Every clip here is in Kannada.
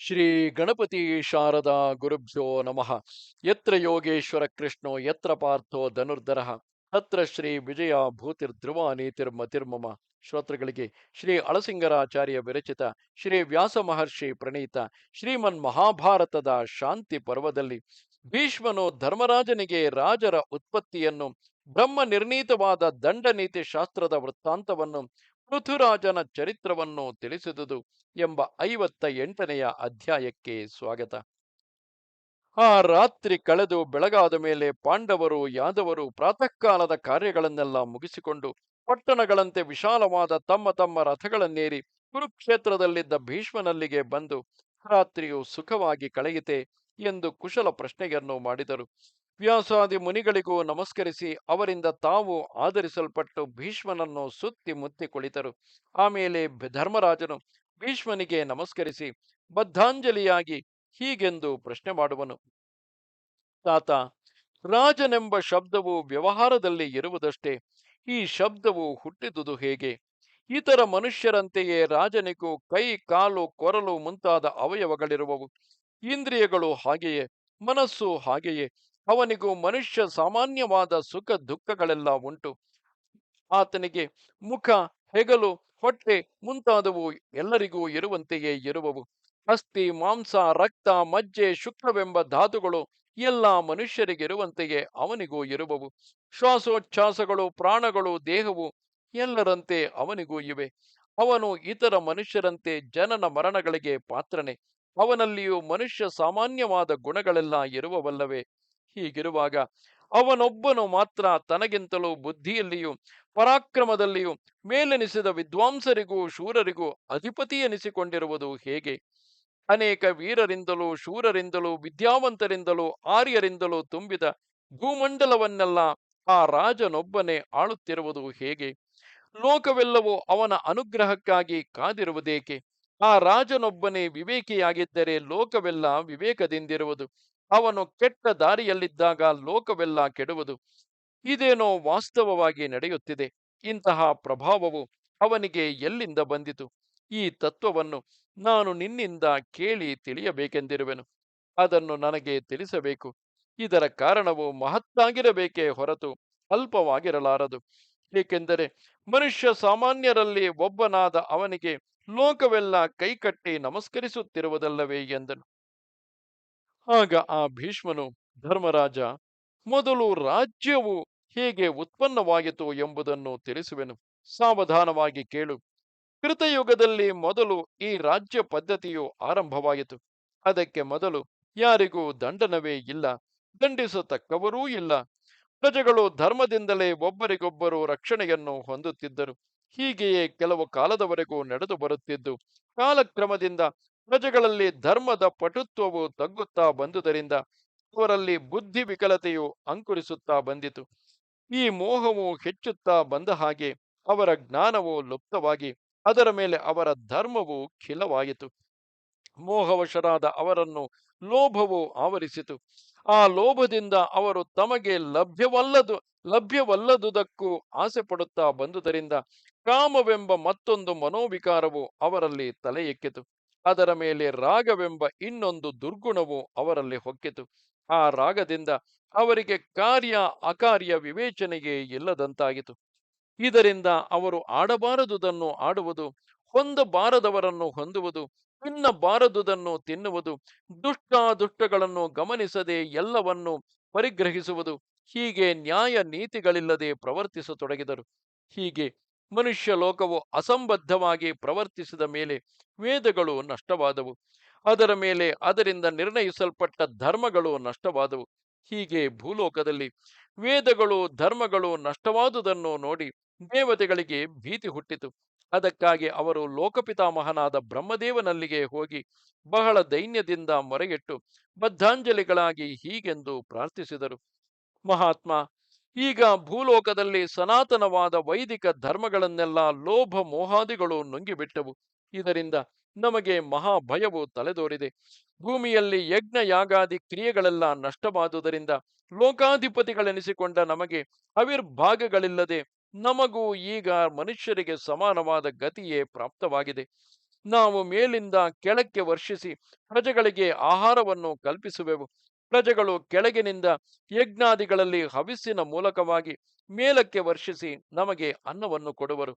ಶ್ರೀ ಗಣಪತಿ ಶಾರದಾ ಗುರುಭ್ಯೋ ನಮಃ. ಯತ್ರ ಯೋಗೇಶ್ವರ ಕೃಷ್ಣೋ, ಯತ್ರ ಪಾರ್ಥೋ ಧನುರ್ಧರ, ಹತ್ರ ಶ್ರೀ ವಿಜಯ ಭೂತಿರ್ಧ್ರುವ ನೀತಿರ್ಮತಿರ್ಮಮ ಶ್ರೋತೃಗಳಿಗೆ ಶ್ರೀ ಅಳಸಿಂಗರಾಚಾರ್ಯ ವಿರಚಿತ ಶ್ರೀ ವ್ಯಾಸ ಮಹರ್ಷಿ ಪ್ರಣೀತ ಶ್ರೀಮನ್ ಮಹಾಭಾರತದ ಶಾಂತಿ ಪರ್ವದಲ್ಲಿ ಭೀಷ್ಮನು ಧರ್ಮರಾಜನಿಗೆ ರಾಜರ ಉತ್ಪತ್ತಿಯನ್ನು ಬ್ರಹ್ಮ ನಿರ್ಣೀತವಾದ ದಂಡನೀತಿ ಶಾಸ್ತ್ರದ ವೃತ್ತಾಂತವನ್ನು ಪೃಥುರಾಜನ ಚರಿತ್ರವನ್ನು ತಿಳಿಸಿದುದು ಎಂಬ ಐವತ್ತ ಎಂಟನೆಯ ಅಧ್ಯಾಯಕ್ಕೆ ಸ್ವಾಗತ. ಆ ರಾತ್ರಿ ಕಳೆದು ಬೆಳಗಾದ ಮೇಲೆ ಪಾಂಡವರು, ಯಾದವರು ಪ್ರಾತಃ ಕಾಲದ ಕಾರ್ಯಗಳನ್ನೆಲ್ಲ ಮುಗಿಸಿಕೊಂಡು ಪಟ್ಟಣಗಳಂತೆ ವಿಶಾಲವಾದ ತಮ್ಮ ತಮ್ಮ ರಥಗಳನ್ನೇರಿ ಕುರುಕ್ಷೇತ್ರದಲ್ಲಿದ್ದ ಭೀಷ್ಮನಲ್ಲಿಗೆ ಬಂದು, ರಾತ್ರಿಯು ಸುಖವಾಗಿ ಕಳೆಯಿತೆ ಎಂದು ಕುಶಲ ಪ್ರಶ್ನೆಯನ್ನು ಮಾಡಿದರು. ವ್ಯಾಸಾದಿ ಮುನಿಗಳಿಗೂ ನಮಸ್ಕರಿಸಿ ಅವರಿಂದ ತಾವು ಆಧರಿಸಲ್ಪಟ್ಟು ಭೀಷ್ಮನನ್ನು ಸುತ್ತಿ ಮುತ್ತಿ ಕುಳಿತರು. ಆಮೇಲೆ ಧರ್ಮರಾಜನು ಭೀಷ್ಮನಿಗೆ ನಮಸ್ಕರಿಸಿ ಬದ್ಧಾಂಜಲಿಯಾಗಿ ಹೀಗೆಂದು ಪ್ರಶ್ನೆ ಮಾಡುವನು. ತಾತ, ರಾಜನೆಂಬ ಶಬ್ದವು ವ್ಯವಹಾರದಲ್ಲಿ ಇರುವುದಷ್ಟೇ, ಈ ಶಬ್ದವು ಹುಟ್ಟಿದುದು ಹೇಗೆ? ಇತರ ಮನುಷ್ಯರಂತೆಯೇ ರಾಜನಿಗೂ ಕೈ, ಕಾಲು, ಕೊರಲು ಮುಂತಾದ ಅವಯವಗಳಿರುವವು. ಇಂದ್ರಿಯಗಳು ಹಾಗೆಯೇ, ಮನಸ್ಸು ಹಾಗೆಯೇ ಅವನಿಗೂ ಮನುಷ್ಯ ಸಾಮಾನ್ಯವಾದ ಸುಖ ದುಃಖಗಳೆಲ್ಲ ಉಂಟು. ಆತನಿಗೆ ಮುಖ, ಹೆಗಲು, ಹೊಟ್ಟೆ ಮುಂತಾದವು ಎಲ್ಲರಿಗೂ ಇರುವಂತೆಯೇ ಇರುವವು. ಅಸ್ಥಿ, ಮಾಂಸ, ರಕ್ತ, ಮಜ್ಜೆ, ಶುಕ್ರವೆಂಬ ಧಾತುಗಳು ಎಲ್ಲ ಮನುಷ್ಯರಿಗಿರುವಂತೆಯೇ ಅವನಿಗೂ ಇರುವವು. ಶ್ವಾಸೋಚ್ಛ್ವಾಸಗಳು ಪ್ರಾಣಗಳು, ದೇಹವು ಎಲ್ಲರಂತೆ ಅವನಿಗೂ ಇವೆ. ಅವನು ಇತರ ಮನುಷ್ಯರಂತೆ ಜನನ ಮರಣಗಳಿಗೆ ಪಾತ್ರನೆ. ಅವನಲ್ಲಿಯೂ ಮನುಷ್ಯ ಸಾಮಾನ್ಯವಾದ ಗುಣಗಳೆಲ್ಲ ಇರುವವಲ್ಲವೇ. ಹೀಗಿರುವಾಗ ಅವನೊಬ್ಬನು ಮಾತ್ರ ತನಗಿಂತಲೂ ಬುದ್ಧಿಯಲ್ಲಿಯೂ, ಪರಾಕ್ರಮದಲ್ಲಿಯೂ, ಮೇಲೆನಿಸಿದ ವಿದ್ವಾಂಸರಿಗೂ, ಶೂರರಿಗೂ ಅಧಿಪತಿ ಎನಿಸಿಕೊಂಡಿರುವುದು ಹೇಗೆ? ಅನೇಕ ವೀರರಿಂದಲೂ, ಶೂರರಿಂದಲೂ, ವಿದ್ಯಾವಂತರಿಂದಲೂ, ಆರ್ಯರಿಂದಲೂ ತುಂಬಿದ ಭೂಮಂಡಲವನ್ನೆಲ್ಲ ಆ ರಾಜನೊಬ್ಬನೇ ಆಳುತ್ತಿರುವುದು ಹೇಗೆ? ಲೋಕವೆಲ್ಲವೂ ಅವನ ಅನುಗ್ರಹಕ್ಕಾಗಿ ಕಾದಿರುವುದೇಕೆ? ಆ ರಾಜನೊಬ್ಬನೇ ವಿವೇಕಿಯಾಗಿದ್ದರೆ ಲೋಕವೆಲ್ಲ ವಿವೇಕದಿಂದಿರುವುದು. ಅವನು ಕೆಟ್ಟ ದಾರಿಯಲ್ಲಿದ್ದಾಗ ಲೋಕವೆಲ್ಲ ಕೆಡುವುದು. ಇದೇನೋ ವಾಸ್ತವವಾಗಿ ನಡೆಯುತ್ತಿದೆ. ಇಂತಹ ಪ್ರಭಾವವು ಅವನಿಗೆ ಎಲ್ಲಿಂದ ಬಂದಿತು? ಈ ತತ್ವವನ್ನು ನಾನು ನಿನ್ನಿಂದ ಕೇಳಿ ತಿಳಿಯಬೇಕೆಂದಿರುವೆನು. ಅದನ್ನು ನನಗೆ ತಿಳಿಸಬೇಕು. ಇದರ ಕಾರಣವು ಮಹತ್ತಾಗಿರಬೇಕೇ ಹೊರತು ಅಲ್ಪವಾಗಿರಲಾರದು. ಏಕೆಂದರೆ ಮನುಷ್ಯ ಸಾಮಾನ್ಯರಲ್ಲಿ ಒಬ್ಬನಾದ ಅವನಿಗೆ ಲೋಕವೆಲ್ಲ ಕೈಕಟ್ಟಿ ನಮಸ್ಕರಿಸುತ್ತಿರುವುದಲ್ಲವೇ ಎಂದನು. ಆಗ ಆ ಭೀಷ್ಮನು ಧರ್ಮರಾಜ, ಮೊದಲು ರಾಜ್ಯವು ಹೇಗೆ ಉತ್ಪನ್ನವಾಯಿತು ಎಂಬುದನ್ನು ತಿಳಿಸುವೆನು. ಸಾವಧಾನವಾಗಿ ಕೇಳು. ಕೃತಯುಗದಲ್ಲಿ ಮೊದಲು ಈ ರಾಜ್ಯ ಪದ್ಧತಿಯು ಆರಂಭವಾಯಿತು. ಅದಕ್ಕೆ ಮೊದಲು ಯಾರಿಗೂ ದಂಡನವೇ ಇಲ್ಲ. ದಂಡಿಸತಕ್ಕವರೂ ಇಲ್ಲ. ಪ್ರಜೆಗಳು ಧರ್ಮದಿಂದಲೇ ಒಬ್ಬರಿಗೊಬ್ಬರು ರಕ್ಷಣೆಯನ್ನು ಹೊಂದುತ್ತಿದ್ದರು. ಹೀಗೆಯೇ ಕೆಲವು ಕಾಲದವರೆಗೂ ನಡೆದು ಬರುತ್ತಿದ್ದು ಕಾಲಕ್ರಮದಿಂದ ಪ್ರಜೆಗಳಲ್ಲಿ ಧರ್ಮದ ಪಟುತ್ವವು ತಗ್ಗುತ್ತಾ ಬಂದುದರಿಂದ ಅವರಲ್ಲಿ ಬುದ್ಧಿ ವಿಕಲತೆಯು ಅಂಕುರಿಸುತ್ತಾ ಬಂದಿತು. ಈ ಮೋಹವು ಹೆಚ್ಚುತ್ತಾ ಬಂದ ಹಾಗೆ ಅವರ ಜ್ಞಾನವು ಲುಪ್ತವಾಗಿ ಅದರ ಮೇಲೆ ಅವರ ಧರ್ಮವು ಖಿಲವಾಯಿತು. ಮೋಹವಶರಾದ ಅವರನ್ನು ಲೋಭವು ಆವರಿಸಿತು. ಆ ಲೋಭದಿಂದ ಅವರು ತಮಗೆ ಲಭ್ಯವಲ್ಲದು, ಲಭ್ಯವಲ್ಲದುದಕ್ಕೂ ಆಸೆ ಪಡುತ್ತಾ ಬಂದುದರಿಂದ ಕಾಮವೆಂಬ ಮತ್ತೊಂದು ಮನೋವಿಕಾರವು ಅವರಲ್ಲಿ ತಲೆ ಎಕ್ಕಿತು ಅದರ ಮೇಲೆ ರಾಗವೆಂಬ ಇನ್ನೊಂದು ದುರ್ಗುಣವು ಅವರಲ್ಲಿ ಹೊಕ್ಕಿತು. ಆ ರಾಗದಿಂದ ಅವರಿಗೆ ಕಾರ್ಯ ಅಕಾರ್ಯ ವಿವೇಚನೆಗೆ ಇಲ್ಲದಂತಾಗಿತು. ಇದರಿಂದ ಅವರು ಆಡಬಾರದುದನ್ನು ಆಡುವುದು, ಹೊಂದಬಾರದವರನ್ನು ಹೊಂದುವುದು, ತಿನ್ನಬಾರದುದನ್ನು ತಿನ್ನುವುದು, ದುಷ್ಟಾದುಷ್ಟಗಳನ್ನು ಗಮನಿಸದೆ ಎಲ್ಲವನ್ನು ಪರಿಗ್ರಹಿಸುವುದು, ಹೀಗೆ ನ್ಯಾಯ ನೀತಿಗಳಿಲ್ಲದೆ ಪ್ರವರ್ತಿಸತೊಡಗಿದರು. ಹೀಗೆ ಮನುಷ್ಯ ಲೋಕವು ಅಸಂಬದ್ಧವಾಗಿ ಪ್ರವರ್ತಿಸಿದ ಮೇಲೆ ವೇದಗಳು ನಷ್ಟವಾದವು. ಅದರ ಮೇಲೆ ಅದರಿಂದ ನಿರ್ಣಯಿಸಲ್ಪಟ್ಟ ಧರ್ಮಗಳು ನಷ್ಟವಾದವು. ಹೀಗೆ ಭೂಲೋಕದಲ್ಲಿ ವೇದಗಳು, ಧರ್ಮಗಳು ನಷ್ಟವಾದುದನ್ನು ನೋಡಿ ದೇವತೆಗಳಿಗೆ ಭೀತಿ ಹುಟ್ಟಿತು. ಅದಕ್ಕಾಗಿ ಅವರು ಲೋಕಪಿತಾಮಹನಾದ ಬ್ರಹ್ಮದೇವನಲ್ಲಿಗೆ ಹೋಗಿ ಬಹಳ ದೈನ್ಯದಿಂದ ಮೊರೆಯಿಟ್ಟು ಬದ್ಧಾಂಜಲಿಗಳಾಗಿ ಹೀಗೆಂದು ಪ್ರಾರ್ಥಿಸಿದರು. ಮಹಾತ್ಮ ಈಗ ಭೂಲೋಕದಲ್ಲಿ ಸನಾತನವಾದ ವೈದಿಕ ಧರ್ಮಗಳನ್ನೆಲ್ಲ ಲೋಭ ಮೋಹಾದಿಗಳು ನುಂಗಿಬಿಟ್ಟವು. ಇದರಿಂದ ನಮಗೆ ಮಹಾಭಯವು ತಲೆದೋರಿದೆ. ಭೂಮಿಯಲ್ಲಿ ಯಜ್ಞ ಯಾಗಾದಿ ಕ್ರಿಯೆಗಳೆಲ್ಲ ನಷ್ಟವಾದುದರಿಂದ ಲೋಕಾಧಿಪತಿಗಳೆನಿಸಿಕೊಂಡ ನಮಗೆ ಅವಿರ್ಭಾಗಗಳಿಲ್ಲದೆ ನಮಗೂ ಈಗ ಮನುಷ್ಯರಿಗೆ ಸಮಾನವಾದ ಗತಿಯೇ ಪ್ರಾಪ್ತವಾಗಿದೆ. ನಾವು ಮೇಲಿಂದ ಕೆಳಕ್ಕೆ ವರ್ಷಿಸಿ ಪ್ರಜೆಗಳಿಗೆ ಆಹಾರವನ್ನು ಕಲ್ಪಿಸುವೆವು. ಪ್ರಜೆಗಳು ಕೆಳಗಿನಿಂದ ಯಜ್ಞಾದಿಗಳಲ್ಲಿ ಹವಿಸ್ಸಿನ ಮೂಲಕವಾಗಿ ಮೇಲಕ್ಕೆ ವರ್ಷಿಸಿ ನಮಗೆ ಅನ್ನವನ್ನು ಕೊಡುವರು.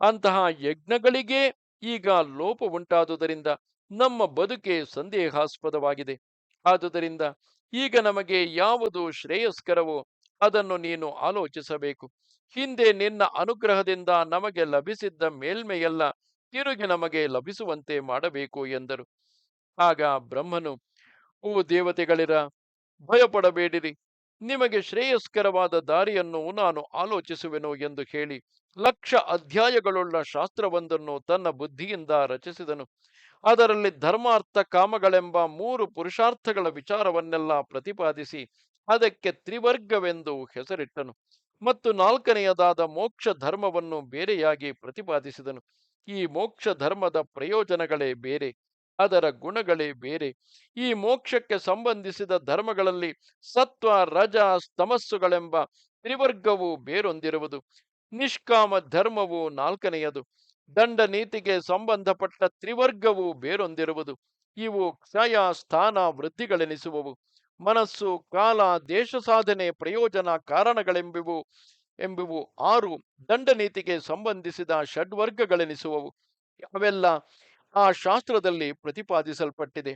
ಅಂತಹ ಯಜ್ಞಗಳಿಗೇ ಈಗ ಲೋಪ ಉಂಟಾದುದರಿಂದ ನಮ್ಮ ಬದುಕೆ ಸಂದೇಹಾಸ್ಪದವಾಗಿದೆ. ಆದುದರಿಂದ ಈಗ ನಮಗೆ ಯಾವುದು ಶ್ರೇಯಸ್ಕರವೋ ಅದನ್ನು ನೀನು ಆಲೋಚಿಸಬೇಕು. ಹಿಂದೆ ನಿನ್ನ ಅನುಗ್ರಹದಿಂದ ನಮಗೆ ಲಭಿಸಿದ್ದ ಮೇಲ್ಮೆಯೆಲ್ಲ ತಿರುಗಿ ನಮಗೆ ಲಭಿಸುವಂತೆ ಮಾಡಬೇಕು ಎಂದರು. ಆಗ ಬ್ರಹ್ಮನು ಓ ದೇವತೆಗಳಿರ, ಭಯಪಡಬೇಡಿರಿ. ನಿಮಗೆ ಶ್ರೇಯಸ್ಕರವಾದ ದಾರಿಯನ್ನು ನಾನು ಆಲೋಚಿಸುವೆನು ಎಂದು ಹೇಳಿ ಲಕ್ಷ ಅಧ್ಯಾಯಗಳುಳ್ಳ ಶಾಸ್ತ್ರವೊಂದನ್ನು ತನ್ನ ಬುದ್ಧಿಯಿಂದ ರಚಿಸಿದನು. ಅದರಲ್ಲಿ ಧರ್ಮಾರ್ಥ ಕಾಮಗಳೆಂಬ ಮೂರು ಪುರುಷಾರ್ಥಗಳ ವಿಚಾರವನ್ನೆಲ್ಲ ಪ್ರತಿಪಾದಿಸಿ ಅದಕ್ಕೆ ತ್ರಿವರ್ಗವೆಂದು ಹೆಸರಿಟ್ಟನು ಮತ್ತು ನಾಲ್ಕನೆಯದಾದ ಮೋಕ್ಷ ಧರ್ಮವನ್ನು ಬೇರೆಯಾಗಿ ಪ್ರತಿಪಾದಿಸಿದನು. ಈ ಮೋಕ್ಷ ಧರ್ಮದ ಪ್ರಯೋಜನಗಳೇ ಬೇರೆ. ಅದರ ಗುಣಗಳೇ ಬೇರೆ. ಈ ಮೋಕ್ಷಕ್ಕೆ ಸಂಬಂಧಿಸಿದ ಧರ್ಮಗಳಲ್ಲಿ ಸತ್ವ, ರಜ, ತಮಸ್ಸುಗಳೆಂಬ ತ್ರಿವರ್ಗವು ಬೇರೊಂದಿರುವುದು. ನಿಷ್ಕಾಮ ಧರ್ಮವು ನಾಲ್ಕನೆಯದು. ದಂಡ ನೀತಿಗೆ ಸಂಬಂಧಪಟ್ಟ ತ್ರಿವರ್ಗವು ಬೇರೊಂದಿರುವುದು. ಇವು ಕ್ಷಯ, ಸ್ಥಾನ, ವೃದ್ಧಿಗಳೆನಿಸುವವು. ಮನಸ್ಸು, ಕಾಲ, ದೇಶ ಸಾಧನೆ, ಪ್ರಯೋಜನ, ಕಾರಣಗಳೆಂಬಿವು, ಎಂಬಿವು ಆರು ದಂಡ ನೀತಿಗೆ ಸಂಬಂಧಿಸಿದ ಷಡ್ವರ್ಗಗಳೆನಿಸುವವು. ಅವೆಲ್ಲ ಆ ಶಾಸ್ತ್ರದಲ್ಲಿ ಪ್ರತಿಪಾದಿಸಲ್ಪಟ್ಟಿದೆ.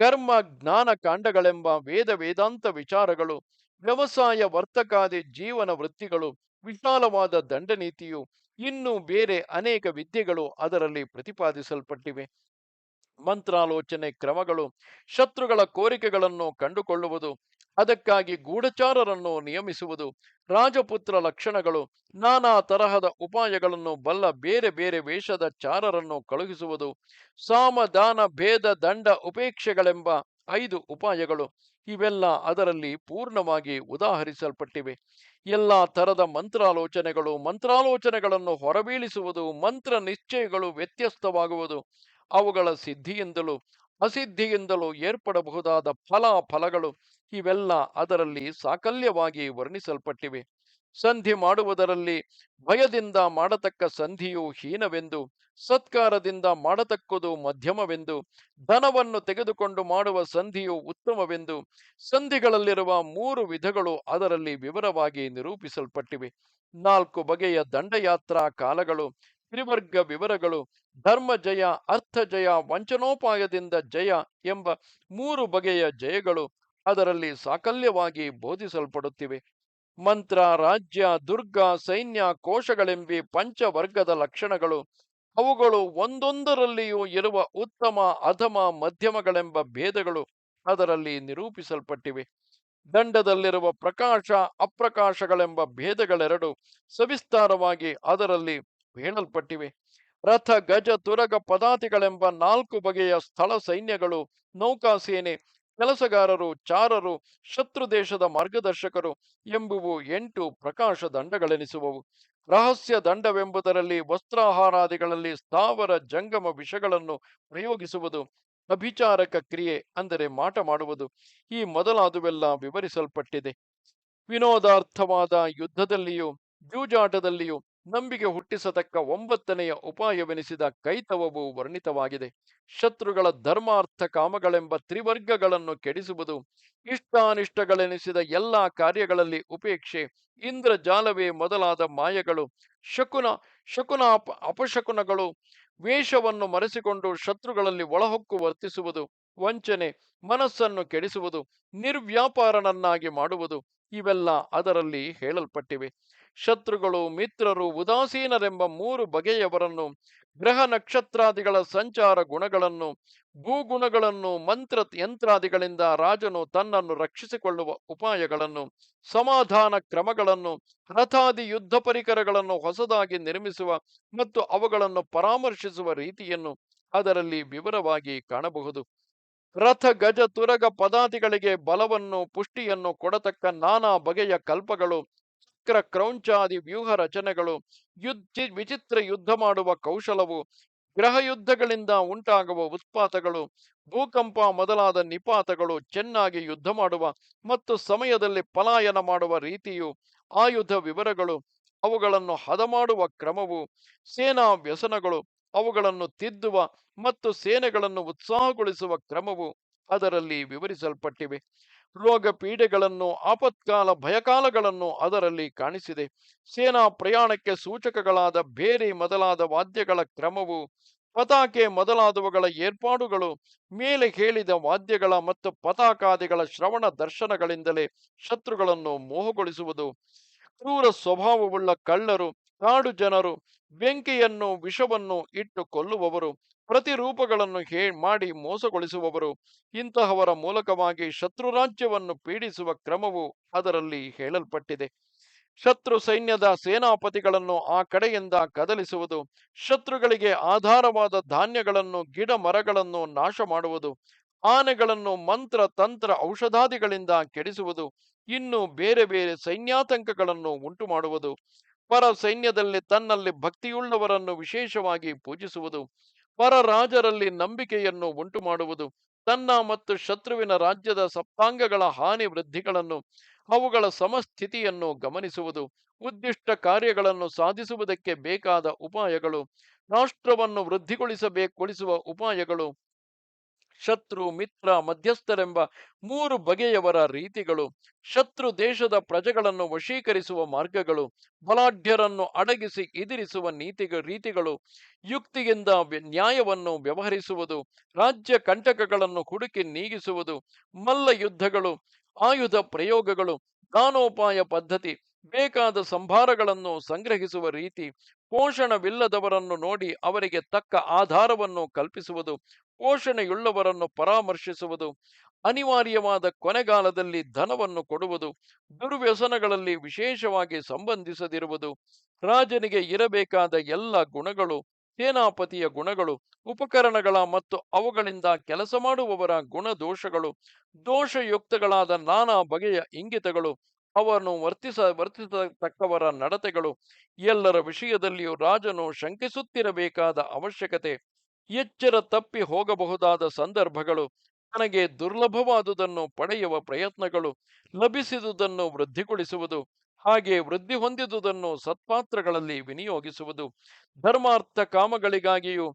ಕರ್ಮ, ಜ್ಞಾನ ಕಾಂಡಗಳೆಂಬ ವೇದ ವೇದಾಂತ ವಿಚಾರಗಳು, ವ್ಯವಸಾಯ ವರ್ತಕಾದಿ ಜೀವನ ವೃತ್ತಿಗಳು, ವಿಶಾಲವಾದ ದಂಡನೀತಿಯು ಇನ್ನೂ ಬೇರೆ ಅನೇಕ ವಿದ್ಯೆಗಳು ಅದರಲ್ಲಿ ಪ್ರತಿಪಾದಿಸಲ್ಪಟ್ಟಿವೆ. ಮಂತ್ರಾಲೋಚನೆ ಕ್ರಮಗಳು, ಶತ್ರುಗಳ ಕೋರಿಕೆಗಳನ್ನು ಕಂಡುಕೊಳ್ಳುವುದು ಅದಕ್ಕಾಗಿ ಗೂಢಚಾರರನ್ನು ನಿಯಮಿಸುವುದು, ರಾಜಪುತ್ರ ಲಕ್ಷಣಗಳು, ನಾನಾ ತರಹದ ಉಪಾಯಗಳನ್ನು ಬಲ್ಲ ಬೇರೆ ಬೇರೆ ವೇಷದ ಚಾರರನ್ನು ಕಳುಹಿಸುವುದು, ಸಾಮದಾನ ಭೇದ ದಂಡ ಉಪೇಕ್ಷೆಗಳೆಂಬ ಐದು ಉಪಾಯಗಳು, ಇವೆಲ್ಲ ಅದರಲ್ಲಿ ಪೂರ್ಣವಾಗಿ ಉದಾಹರಿಸಲ್ಪಟ್ಟಿವೆ. ಎಲ್ಲ ತರದ ಮಂತ್ರಾಲೋಚನೆಗಳು, ಮಂತ್ರಾಲೋಚನೆಗಳನ್ನು ಹೊರಬೀಳಿಸುವುದು, ಮಂತ್ರ ನಿಶ್ಚಯಗಳು ವ್ಯತ್ಯಸ್ತವಾಗುವುದು, ಅವುಗಳ ಸಿದ್ಧಿಯಿಂದಲೂ ಅಸಿದ್ಧಿಯಿಂದಲೂ ಏರ್ಪಡಬಹುದಾದ ಫಲಾಫಲಗಳು ಇವೆಲ್ಲ ಅದರಲ್ಲಿ ಸಾಕಲ್ಯವಾಗಿ ವರ್ಣಿಸಲ್ಪಟ್ಟಿವೆ. ಸಂಧಿ ಮಾಡುವುದರಲ್ಲಿ ಭಯದಿಂದ ಮಾಡತಕ್ಕ ಸಂಧಿಯು ಹೀನವೆಂದು, ಸತ್ಕಾರದಿಂದ ಮಾಡತಕ್ಕದು ಮಧ್ಯಮವೆಂದು, ಧನವನ್ನು ತೆಗೆದುಕೊಂಡು ಮಾಡುವ ಸಂಧಿಯು ಉತ್ತಮವೆಂದು, ಸಂಧಿಗಳಲ್ಲಿರುವ ಮೂರು ವಿಧಗಳು ಅದರಲ್ಲಿ ವಿವರವಾಗಿ ನಿರೂಪಿಸಲ್ಪಟ್ಟಿವೆ. ನಾಲ್ಕು ಬಗೆಯ ದಂಡಯಾತ್ರಾ ಕಾಲಗಳು, ತ್ರಿವರ್ಗ ವಿವರಗಳು, ಧರ್ಮ ಜಯ, ಅರ್ಥ ಜಯ, ವಂಚನೋಪಾಯದಿಂದ ಜಯ ಎಂಬ ಮೂರು ಬಗೆಯ ಜಯಗಳು ಅದರಲ್ಲಿ ಸಾಕಲ್ಯವಾಗಿ ಬೋಧಿಸಲ್ಪಡುತ್ತಿವೆ. ಮಂತ್ರ, ರಾಜ್ಯ, ದುರ್ಗ, ಸೈನ್ಯ, ಕೋಶಗಳೆಂಬಿ ಪಂಚವರ್ಗದ ಲಕ್ಷಣಗಳು. ಅವುಗಳು ಒಂದೊಂದರಲ್ಲಿಯೂ ಇರುವ ಉತ್ತಮ, ಅಧಮ, ಮಧ್ಯಮಗಳೆಂಬ ಭೇದಗಳು ಅದರಲ್ಲಿ ನಿರೂಪಿಸಲ್ಪಟ್ಟಿವೆ. ದಂಡದಲ್ಲಿರುವ ಪ್ರಕಾಶ, ಅಪ್ರಕಾಶಗಳೆಂಬ ಭೇದಗಳೆರಡು ಸವಿಸ್ತಾರವಾಗಿ ಅದರಲ್ಲಿ ಹೇಳಲ್ಪಟ್ಟಿವೆ. ರಥ, ಗಜ, ತುರಗ ಪದಾತಿಗಳೆಂಬ ನಾಲ್ಕು ಬಗೆಯ ಸ್ಥಳ ಸೈನ್ಯಗಳು ನೌಕಾಸೇನೆ ಕೆಲಸಗಾರರು, ಚಾರರು, ಶತ್ರು ದೇಶದ ಮಾರ್ಗದರ್ಶಕರು ಎಂಬುವು ಎಂಟು ಪ್ರಕಾಶ ದಂಡಗಳೆನಿಸುವವು. ರಹಸ್ಯ ದಂಡವೆಂಬುದರಲ್ಲಿ ವಸ್ತ್ರಾಹಾರಾದಿಗಳಲ್ಲಿ ಸ್ಥಾವರ ಜಂಗಮ ವಿಷಗಳನ್ನು ಪ್ರಯೋಗಿಸುವುದು ಅಭಿಚಾರಕ ಕ್ರಿಯೆ ಅಂದರೆ ಮಾಟ ಮಾಡುವುದು. ಈ ಮೊದಲಾದುವೆಲ್ಲ ವಿವರಿಸಲ್ಪಟ್ಟಿದೆ. ವಿನೋದಾರ್ಥವಾದ ಯುದ್ಧದಲ್ಲಿಯೂ ಜೂಜಾಟದಲ್ಲಿಯೂ ನಂಬಿಕೆ ಹುಟ್ಟಿಸತಕ್ಕ ಒಂಬತ್ತನೆಯ ಉಪಾಯವೆನಿಸಿದ ಕೈತವವು ವರ್ಣಿತವಾಗಿದೆ. ಶತ್ರುಗಳ ಧರ್ಮಾರ್ಥ ಕಾಮಗಳೆಂಬ ತ್ರಿವರ್ಗಗಳನ್ನು ಕೆಡಿಸುವುದು, ಇಷ್ಟಾನಿಷ್ಟಗಳೆನಿಸಿದ ಎಲ್ಲಾ ಕಾರ್ಯಗಳಲ್ಲಿ ಉಪೇಕ್ಷೆ, ಇಂದ್ರಜಾಲವೇ ಮೊದಲಾದ ಮಾಯಗಳು, ಶಕುನ ಶಕುನ ಅಪ ಅಪಶಕುನಗಳು, ವೇಷವನ್ನು ಮರೆಸಿಕೊಂಡು ಶತ್ರುಗಳಲ್ಲಿ ಒಳಹೊಕ್ಕು ವರ್ತಿಸುವುದು, ವಂಚನೆ, ಮನಸ್ಸನ್ನು ಕೆಡಿಸುವುದು, ನಿರ್ವ್ಯಾಪಾರನನ್ನಾಗಿ ಮಾಡುವುದು, ಇವೆಲ್ಲ ಅದರಲ್ಲಿ ಹೇಳಲ್ಪಟ್ಟಿವೆ. ಶತ್ರುಗಳು, ಮಿತ್ರರು, ಉದಾಸೀನರೆಂಬ ಮೂರು ಬಗೆಯವರನ್ನು ಗ್ರಹ ನಕ್ಷತ್ರಾದಿಗಳ ಸಂಚಾರ ಗುಣಗಳನ್ನು, ಭೂಗುಣಗಳನ್ನು, ಮಂತ್ರ ಯಂತ್ರಾದಿಗಳಿಂದ ರಾಜನು ತನ್ನನ್ನು ರಕ್ಷಿಸಿಕೊಳ್ಳುವ ಉಪಾಯಗಳನ್ನು, ಸಮಾಧಾನ ಕ್ರಮಗಳನ್ನು ರಥಾದಿ ಯುದ್ಧ ಪರಿಕರಗಳನ್ನು ಹೊಸದಾಗಿ ನಿರ್ಮಿಸುವ ಮತ್ತು ಅವುಗಳನ್ನು ಪರಾಮರ್ಶಿಸುವ ರೀತಿಯನ್ನು ಅದರಲ್ಲಿ ವಿವರವಾಗಿ ಕಾಣಬಹುದು. ರಥ, ಗಜ, ತುರಗ ಪದಾತಿಗಳಿಗೆ ಬಲವನ್ನು, ಪುಷ್ಟಿಯನ್ನು ಕೊಡತಕ್ಕ ನಾನಾ ಬಗೆಯ ಕಲ್ಪಗಳು ಚಕ್ರ ಕ್ರೌಂಚಾದಿ ವ್ಯೂಹ ರಚನೆಗಳು, ಯುದ್ಧ ವಿಚಿತ್ರ ಯುದ್ಧ ಮಾಡುವ ಕೌಶಲವು, ಗ್ರಹ ಯುದ್ಧಗಳಿಂದ ಉಂಟಾಗುವ ಉತ್ಪಾತಗಳು, ಭೂಕಂಪ ಮೊದಲಾದ ನಿಪಾತಗಳು ಚೆನ್ನಾಗಿ ಯುದ್ಧ ಮಾಡುವ ಮತ್ತು ಸಮಯದಲ್ಲಿ ಪಲಾಯನ ಮಾಡುವ ರೀತಿಯು ಆಯುಧ ವಿವರಗಳು, ಅವುಗಳನ್ನು ಹದ ಮಾಡುವ ಕ್ರಮವು, ಸೇನಾ ವ್ಯಸನಗಳು, ಅವುಗಳನ್ನು ತಿದ್ದುವ ಮತ್ತು ಸೇನೆಗಳನ್ನು ಉತ್ಸಾಹಗೊಳಿಸುವ ಕ್ರಮವು ಅದರಲ್ಲಿ ವಿವರಿಸಲ್ಪಟ್ಟಿವೆ. ರೋಗ ಪೀಡೆಗಳನ್ನು ಆಪತ್ಕಾಲ ಭಯಕಾಲಗಳನ್ನು ಅದರಲ್ಲಿ ಕಾಣಿಸಿದೆ. ಸೇನಾ ಪ್ರಯಾಣಕ್ಕೆ ಸೂಚಕಗಳಾದ ಬೇರೆ ಮೊದಲಾದ ವಾದ್ಯಗಳ ಕ್ರಮವು, ಪತಾಕೆ ಮೊದಲಾದವುಗಳ ಏರ್ಪಾಡುಗಳು, ಮೇಲೆ ಹೇಳಿದ ವಾದ್ಯಗಳ ಮತ್ತು ಪತಾಕಾದಿಗಳ ಶ್ರವಣ ದರ್ಶನಗಳಿಂದಲೇ ಶತ್ರುಗಳನ್ನು ಮೋಹಗೊಳಿಸುವುದು. ಕ್ರೂರ ಸ್ವಭಾವವುಳ್ಳ ಕಳ್ಳರು, ಕಾಡು ಜನರು, ಬೆಂಕಿಯನ್ನು, ವಿಷವನ್ನು ಇಟ್ಟು ಕೊಲ್ಲುವವರು ಪ್ರತಿರೂಪಗಳನ್ನು ಹೇ, ಮಾಡಿ ಮೋಸಗೊಳಿಸುವವರು, ಇಂತಹವರ ಮೂಲಕವಾಗಿ ಶತ್ರು ರಾಜ್ಯವನ್ನು ಪೀಡಿಸುವ ಕ್ರಮವು ಅದರಲ್ಲಿ ಹೇಳಲ್ಪಟ್ಟಿದೆ. ಶತ್ರು ಸೈನ್ಯದ ಸೇನಾಪತಿಗಳನ್ನು ಆ ಕಡೆಯಿಂದ ಕದಲಿಸುವುದು, ಶತ್ರುಗಳಿಗೆ ಆಧಾರವಾದ ಧಾನ್ಯಗಳನ್ನು ಗಿಡ ಮರಗಳನ್ನು ನಾಶ ಮಾಡುವುದು ಆನೆಗಳನ್ನು ಮಂತ್ರ, ತಂತ್ರ, ಔಷಧಾದಿಗಳಿಂದ ಕೆಡಿಸುವುದು, ಇನ್ನು ಬೇರೆ ಬೇರೆ ಸೈನ್ಯಾತಂಕಗಳನ್ನು ಉಂಟು ಮಾಡುವುದು ಪರ ಸೈನ್ಯದಲ್ಲಿ ತನ್ನಲ್ಲಿ ಭಕ್ತಿಯುಳ್ಳವರನ್ನು ವಿಶೇಷವಾಗಿ ಪೂಜಿಸುವುದು ಪರ ರಾಜರಲ್ಲಿ ನಂಬಿಕೆಯನ್ನು ಉಂಟು ಮಾಡುವುದು ತನ್ನ ಮತ್ತು ಶತ್ರುವಿನ ರಾಜ್ಯದ ಸಪ್ತಾಂಗಗಳ ಹಾನಿ ವೃದ್ಧಿಗಳನ್ನು, ಅವುಗಳ ಸಮಸ್ಥಿತಿಯನ್ನು ಗಮನಿಸುವುದು, ಉದ್ದಿಷ್ಟ ಕಾರ್ಯಗಳನ್ನು ಸಾಧಿಸುವುದಕ್ಕೆ ಬೇಕಾದ ಉಪಾಯಗಳು, ರಾಷ್ಟ್ರವನ್ನು ವೃದ್ಧಿಗೊಳಿಸಬೇಕೊಳಿಸುವ ಉಪಾಯಗಳು ಶತ್ರು, ಮಿತ್ರ, ಮಧ್ಯಸ್ಥರೆಂಬ ಮೂರು ಬಗೆಯವರ ರೀತಿಗಳು. ಶತ್ರು ದೇಶದ ಪ್ರಜೆಗಳನ್ನು ವಶೀಕರಿಸುವ ಮಾರ್ಗಗಳು. ಬಲಾಢ್ಯರನ್ನು ಅಡಗಿಸಿ ಎದುರಿಸುವ ನೀತಿ, ರೀತಿಗಳು. ಯುಕ್ತಿಯಿಂದ ನ್ಯಾಯವನ್ನು ವ್ಯವಹರಿಸುವುದು. ರಾಜ್ಯ ಕಂಟಕಗಳನ್ನು ಹುಡುಕಿ ನೀಗಿಸುವುದು. ಮಲ್ಲ ಯುದ್ಧಗಳು, ಆಯುಧ ಪ್ರಯೋಗಗಳು, ದಾನೋಪಾಯ ಪದ್ಧತಿ, ಬೇಕಾದ ಸಂಭಾರಗಳನ್ನು ಸಂಗ್ರಹಿಸುವ ರೀತಿ. ಪೋಷಣವಿಲ್ಲದವರನ್ನು ನೋಡಿ ಅವರಿಗೆ ತಕ್ಕ ಆಧಾರವನ್ನು ಕಲ್ಪಿಸುವುದು. ಪೋಷಣೆಯುಳ್ಳವರನ್ನು ಪರಾಮರ್ಶಿಸುವುದು, ಅನಿವಾರ್ಯವಾದ ಕೊನೆಗಾಲದಲ್ಲಿ ಧನವನ್ನು ಕೊಡುವುದು, ದುರ್ವ್ಯಸನಗಳಲ್ಲಿ ವಿಶೇಷವಾಗಿ ಸಂಬಂಧಿಸದಿರುವುದು, ರಾಜನಿಗೆ ಇರಬೇಕಾದ ಎಲ್ಲ ಗುಣಗಳು, ಸೇನಾಪತಿಯ ಗುಣಗಳು, ಉಪಕರಣಗಳ ಮತ್ತು ಅವುಗಳಿಂದ ಕೆಲಸ ಮಾಡುವವರ ಗುಣದೋಷಗಳು, ದೋಷಯುಕ್ತಗಳಾದ ನಾನಾ ಬಗೆಯ ಇಂಗಿತಗಳು ಅವನು ವರ್ತಿಸ, ವರ್ತಿಸತಕ್ಕವರ ನಡತೆಗಳು, ಎಲ್ಲರ ವಿಷಯದಲ್ಲಿಯೂ ರಾಜನು ಶಂಕಿಸುತ್ತಿರಬೇಕಾದ ಅವಶ್ಯಕತೆ ಎಚ್ಚರ ತಪ್ಪಿ ಹೋಗಬಹುದಾದ ಸಂದರ್ಭಗಳು, ತನಗೆ ದುರ್ಲಭವಾದುದನ್ನು ಪಡೆಯುವ ಪ್ರಯತ್ನಗಳು, ಲಭಿಸಿದುದನ್ನು ವೃದ್ಧಿಗೊಳಿಸುವುದು, ಹಾಗೆ ವೃದ್ಧಿ ಹೊಂದಿದುದನ್ನು ಸತ್ಪಾತ್ರಗಳಲ್ಲಿ ವಿನಿಯೋಗಿಸುವುದು, ಧರ್ಮಾರ್ಥ ಕಾಮಗಳಿಗಾಗಿಯೂ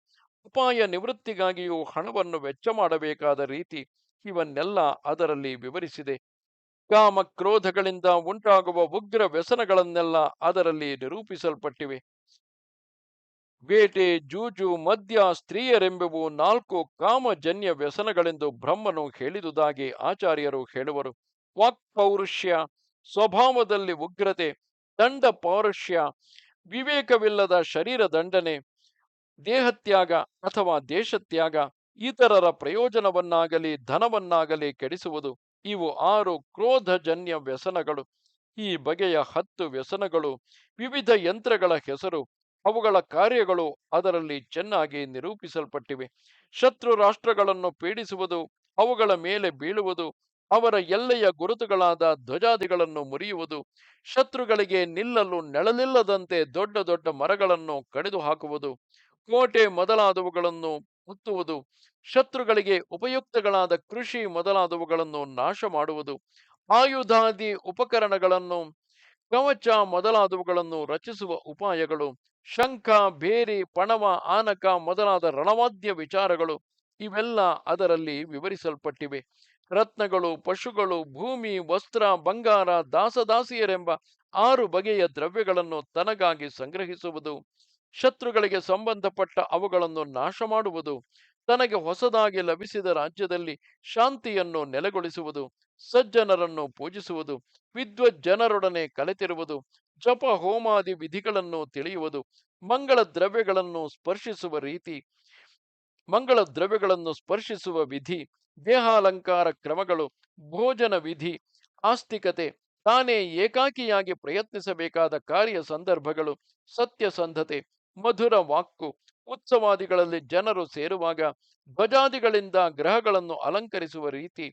ಉಪಾಯ ನಿವೃತ್ತಿಗಾಗಿಯೂ ಹಣವನ್ನು ವೆಚ್ಚ ಮಾಡಬೇಕಾದ ರೀತಿ ಇವನ್ನೆಲ್ಲ ಅದರಲ್ಲಿ ವಿವರಿಸಿದೆ. ಕಾಮ ಕ್ರೋಧಗಳಿಂದ ಉಂಟಾಗುವ ಉಗ್ರ ವ್ಯಸನಗಳನ್ನೆಲ್ಲ ಅದರಲ್ಲಿ ನಿರೂಪಿಸಲ್ಪಟ್ಟಿವೆ. ಬೇಟೆ ಜೂಜು, ಮದ್ಯ, ಸ್ತ್ರೀಯರೆಂಬುವು ನಾಲ್ಕು ಕಾಮಜನ್ಯ ವ್ಯಸನಗಳೆಂದು ಬ್ರಹ್ಮನು ಹೇಳಿದುದಾಗಿ ಆಚಾರ್ಯರು ಹೇಳುವರು. ವಾಕ್ ಪೌರುಷ್ಯ, ಸ್ವಭಾವದಲ್ಲಿ ಉಗ್ರತೆ, ದಂಡ ಪೌರುಷ್ಯ, ವಿವೇಕವಿಲ್ಲದ ಶರೀರ ದಂಡನೆ, ದೇಹತ್ಯಾಗ ಅಥವಾ ದೇಶತ್ಯಾಗ, ಇತರರ ಪ್ರಯೋಜನವನ್ನಾಗಲಿ ಧನವನ್ನಾಗಲಿ ಕೆಡಿಸುವುದು. ಇವು ಆರು ಕ್ರೋಧಜನ್ಯ ವ್ಯಸನಗಳು. ಈ ಬಗೆಯ ಹತ್ತು ವ್ಯಸನಗಳು ವಿವಿಧ ಯಂತ್ರಗಳ ಹೆಸರು. ಅವುಗಳ ಕಾರ್ಯಗಳು ಅದರಲ್ಲಿ ಚೆನ್ನಾಗಿ ನಿರೂಪಿಸಲ್ಪಟ್ಟಿವೆ. ಶತ್ರು ರಾಷ್ಟ್ರಗಳನ್ನು ಪೀಡಿಸುವುದು, ಅವುಗಳ ಮೇಲೆ ಬೀಳುವುದು, ಅವರ ಎಲ್ಲೆಯ ಗುರುತುಗಳಾದ ಧ್ವಜಾದಿಗಳನ್ನು ಮುರಿಯುವುದು, ಶತ್ರುಗಳಿಗೆ ನಿಲ್ಲಲು ನೆಳಲಿಲ್ಲದಂತೆ ದೊಡ್ಡ ದೊಡ್ಡ ಮರಗಳನ್ನು ಕಡಿದು ಹಾಕುವುದು ಕೋಟೆ ಮೊದಲಾದವುಗಳನ್ನು ಮುತ್ತುವುದು, ಶತ್ರುಗಳಿಗೆ ಉಪಯುಕ್ತಗಳಾದ ಕೃಷಿ ಮೊದಲಾದವುಗಳನ್ನು ನಾಶ ಮಾಡುವುದು ಆಯುಧಾದಿ ಉಪಕರಣಗಳನ್ನು ಕವಚ ಮೊದಲಾದವುಗಳನ್ನು ರಚಿಸುವ ಉಪಾಯಗಳು, ಶಂಖ, ಬೇರಿ, ಪಣವ, ಆನಕ ಮೊದಲಾದ ರಣವಾದ್ಯ ವಿಚಾರಗಳು, ಇವೆಲ್ಲ ಅದರಲ್ಲಿ ವಿವರಿಸಲ್ಪಟ್ಟಿವೆ. ರತ್ನಗಳು, ಪಶುಗಳು, ಭೂಮಿ, ವಸ್ತ್ರ, ಬಂಗಾರ, ದಾಸದಾಸಿಯರೆಂಬ ಆರು ಬಗೆಯ ದ್ರವ್ಯಗಳನ್ನು ತನಗಾಗಿ ಸಂಗ್ರಹಿಸುವುದು, ಶತ್ರುಗಳಿಗೆ ಸಂಬಂಧಪಟ್ಟ ಅವುಗಳನ್ನು ನಾಶ ಮಾಡುವುದು ತನಗೆ ಹೊಸದಾಗಿ ಲಭಿಸಿದ ರಾಜ್ಯದಲ್ಲಿ ಶಾಂತಿಯನ್ನು ನೆಲೆಗೊಳಿಸುವುದು, ಸಜ್ಜನರನ್ನು ಪೂಜಿಸುವುದು, ವಿದ್ವಜ್ಜನರೊಡನೆ ಕಲೆತಿರುವುದು ಜಪ ಹೋಮಾದಿ ವಿಧಿಗಳನ್ನು ತಿಳಿಯುವುದು, ಮಂಗಳ ದ್ರವ್ಯಗಳನ್ನು ಸ್ಪರ್ಶಿಸುವ ರೀತಿ, ಮಂಗಳ ದ್ರವ್ಯಗಳನ್ನು ಸ್ಪರ್ಶಿಸುವ ವಿಧಿ, ದೇಹಾಲಂಕಾರ ಕ್ರಮಗಳು, ಭೋಜನ ವಿಧಿ, ಆಸ್ತಿಕತೆ, ತಾನೇ ಏಕಾಕಿಯಾಗಿ ಪ್ರಯತ್ನಿಸಬೇಕಾದ ಕಾರ್ಯ ಸಂದರ್ಭಗಳು ಸತ್ಯಸಂಧತೆ ಮಧುರ ವಾಕ್ಕು ಉತ್ಸವಾದಿಗಳಲ್ಲಿ ಜನರು ಸೇರುವಾಗ ಧ್ವಜಾದಿಗಳಿಂದ ಗ್ರಹಗಳನ್ನು ಅಲಂಕರಿಸುವ ರೀತಿ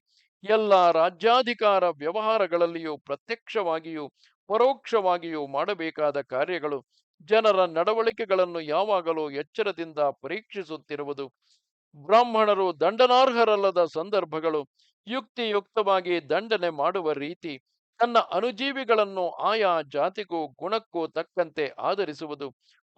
ಎಲ್ಲ ರಾಜ್ಯಾಧಿಕಾರ ವ್ಯವಹಾರಗಳಲ್ಲಿಯೂ ಪ್ರತ್ಯಕ್ಷವಾಗಿಯೂ ಪರೋಕ್ಷವಾಗಿಯೂ ಮಾಡಬೇಕಾದ ಕಾರ್ಯಗಳು ಜನರ ನಡವಳಿಕೆಗಳನ್ನು ಯಾವಾಗಲೂ ಎಚ್ಚರದಿಂದ ಪರೀಕ್ಷಿಸುತ್ತಿರುವುದು. ಬ್ರಾಹ್ಮಣರು ದಂಡನಾರ್ಹರಲ್ಲದ ಸಂದರ್ಭಗಳು ಯುಕ್ತಿಯುಕ್ತವಾಗಿ ದಂಡನೆ ಮಾಡುವ ರೀತಿ ತನ್ನ ಅನುಜೀವಿಗಳನ್ನು ಆಯಾ ಜಾತಿಗೂ ಗುಣಕ್ಕೂ ತಕ್ಕಂತೆ ಆಧರಿಸುವುದು.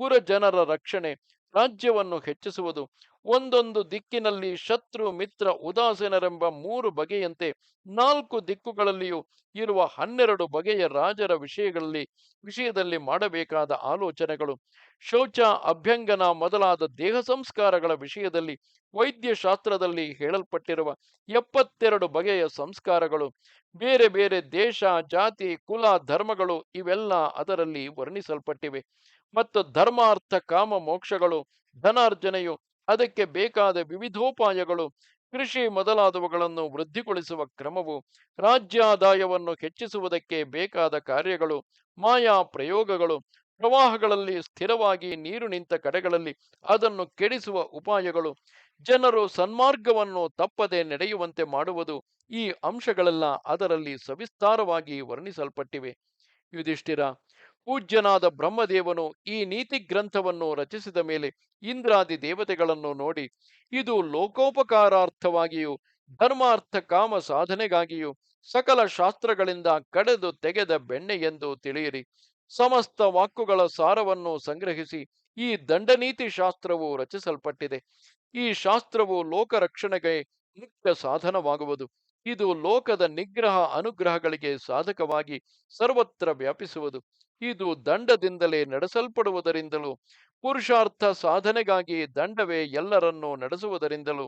ಪುರ ಜನರ ರಕ್ಷಣೆ ರಾಜ್ಯವನ್ನು ಹೆಚ್ಚಿಸುವುದು. ಒಂದೊಂದು ದಿಕ್ಕಿನಲ್ಲಿ ಶತ್ರು, ಮಿತ್ರ, ಉದಾಸೀನರೆಂಬ ಮೂರು ಬಗೆಯಂತೆ ನಾಲ್ಕು ದಿಕ್ಕುಗಳಲ್ಲಿಯೂ ಇರುವ ಹನ್ನೆರಡು ಬಗೆಯ ರಾಜರ ವಿಷಯಗಳಲ್ಲಿ, ವಿಷಯದಲ್ಲಿ ಮಾಡಬೇಕಾದ ಆಲೋಚನೆಗಳು. ಶೌಚ, ಅಭ್ಯಂಗನ ಮೊದಲಾದ ದೇಹ ಸಂಸ್ಕಾರಗಳ ವಿಷಯದಲ್ಲಿ ವೈದ್ಯಶಾಸ್ತ್ರದಲ್ಲಿ ಹೇಳಲ್ಪಟ್ಟಿರುವ ಎಪ್ಪತ್ತೆರಡು ಬಗೆಯ ಸಂಸ್ಕಾರಗಳು. ಬೇರೆ ಬೇರೆ ದೇಶ, ಜಾತಿ, ಕುಲ, ಧರ್ಮಗಳು ಇವೆಲ್ಲ ಅದರಲ್ಲಿ ವರ್ಣಿಸಲ್ಪಟ್ಟಿವೆ. ಮತ್ತು ಧರ್ಮಾರ್ಥ, ಕಾಮ, ಮೋಕ್ಷಗಳು, ಧನಾರ್ಜನೆಯು ಅದಕ್ಕೆ ಬೇಕಾದ ವಿವಿಧೋಪಾಯಗಳು. ಕೃಷಿ ಮೊದಲಾದವುಗಳನ್ನು ವೃದ್ಧಿಗೊಳಿಸುವ ಕ್ರಮವು ರಾಜ್ಯಾದಾಯವನ್ನು ಹೆಚ್ಚಿಸುವುದಕ್ಕೆ ಬೇಕಾದ ಕಾರ್ಯಗಳು, ಮಾಯಾ ಪ್ರಯೋಗಗಳು, ಪ್ರವಾಹಗಳಲ್ಲಿ ಸ್ಥಿರವಾಗಿ ನೀರು ನಿಂತ ಕಡೆಗಳಲ್ಲಿ ಅದನ್ನು ಕೆಡಿಸುವ ಉಪಾಯಗಳು. ಜನರು ಸನ್ಮಾರ್ಗವನ್ನು ತಪ್ಪದೆ ನಡೆಯುವಂತೆ ಮಾಡುವುದು ಈ ಅಂಶಗಳೆಲ್ಲ ಅದರಲ್ಲಿ ಸವಿಸ್ತಾರವಾಗಿ ವರ್ಣಿಸಲ್ಪಟ್ಟಿವೆ. ಯುಧಿಷ್ಠಿರ ಪೂಜ್ಯನಾದ ಬ್ರಹ್ಮದೇವನು ಈ ನೀತಿ ಗ್ರಂಥವನ್ನು ರಚಿಸಿದ ಮೇಲೆ ಇಂದ್ರಾದಿ ದೇವತೆಗಳನ್ನು ನೋಡಿ, ಇದು ಲೋಕೋಪಕಾರಾರ್ಥವಾಗಿಯೂ, ಧರ್ಮಾರ್ಥ ಕಾಮ ಸಾಧನೆಗಾಗಿಯೂ, ಸಕಲ ಶಾಸ್ತ್ರಗಳಿಂದ ಕಡೆದು ತೆಗೆದ ಬೆಣ್ಣೆ ಎಂದು ತಿಳಿಯಿರಿ. ಸಮಸ್ತ ವಾಕ್ಕುಗಳ ಸಾರವನ್ನು ಸಂಗ್ರಹಿಸಿ ಈ ದಂಡನೀತಿ ಶಾಸ್ತ್ರವು ರಚಿಸಲ್ಪಟ್ಟಿದೆ. ಈ ಶಾಸ್ತ್ರವು ಲೋಕ ರಕ್ಷಣೆಗೆ ಮುಖ್ಯ ಸಾಧನವಾಗುವುದು. ಇದು ಲೋಕದ ನಿಗ್ರಹ ಅನುಗ್ರಹಗಳಿಗೆ ಸಾಧಕವಾಗಿ ಸರ್ವತ್ರ ವ್ಯಾಪಿಸುವುದು. ಇದು ದಂಡದಿಂದಲೇ ನಡೆಸಲ್ಪಡುವುದರಿಂದಲೂ, ಪುರುಷಾರ್ಥ ಸಾಧನೆಗಾಗಿ ದಂಡವೇ ಎಲ್ಲರನ್ನೂ ನಡೆಸುವುದರಿಂದಲೂ,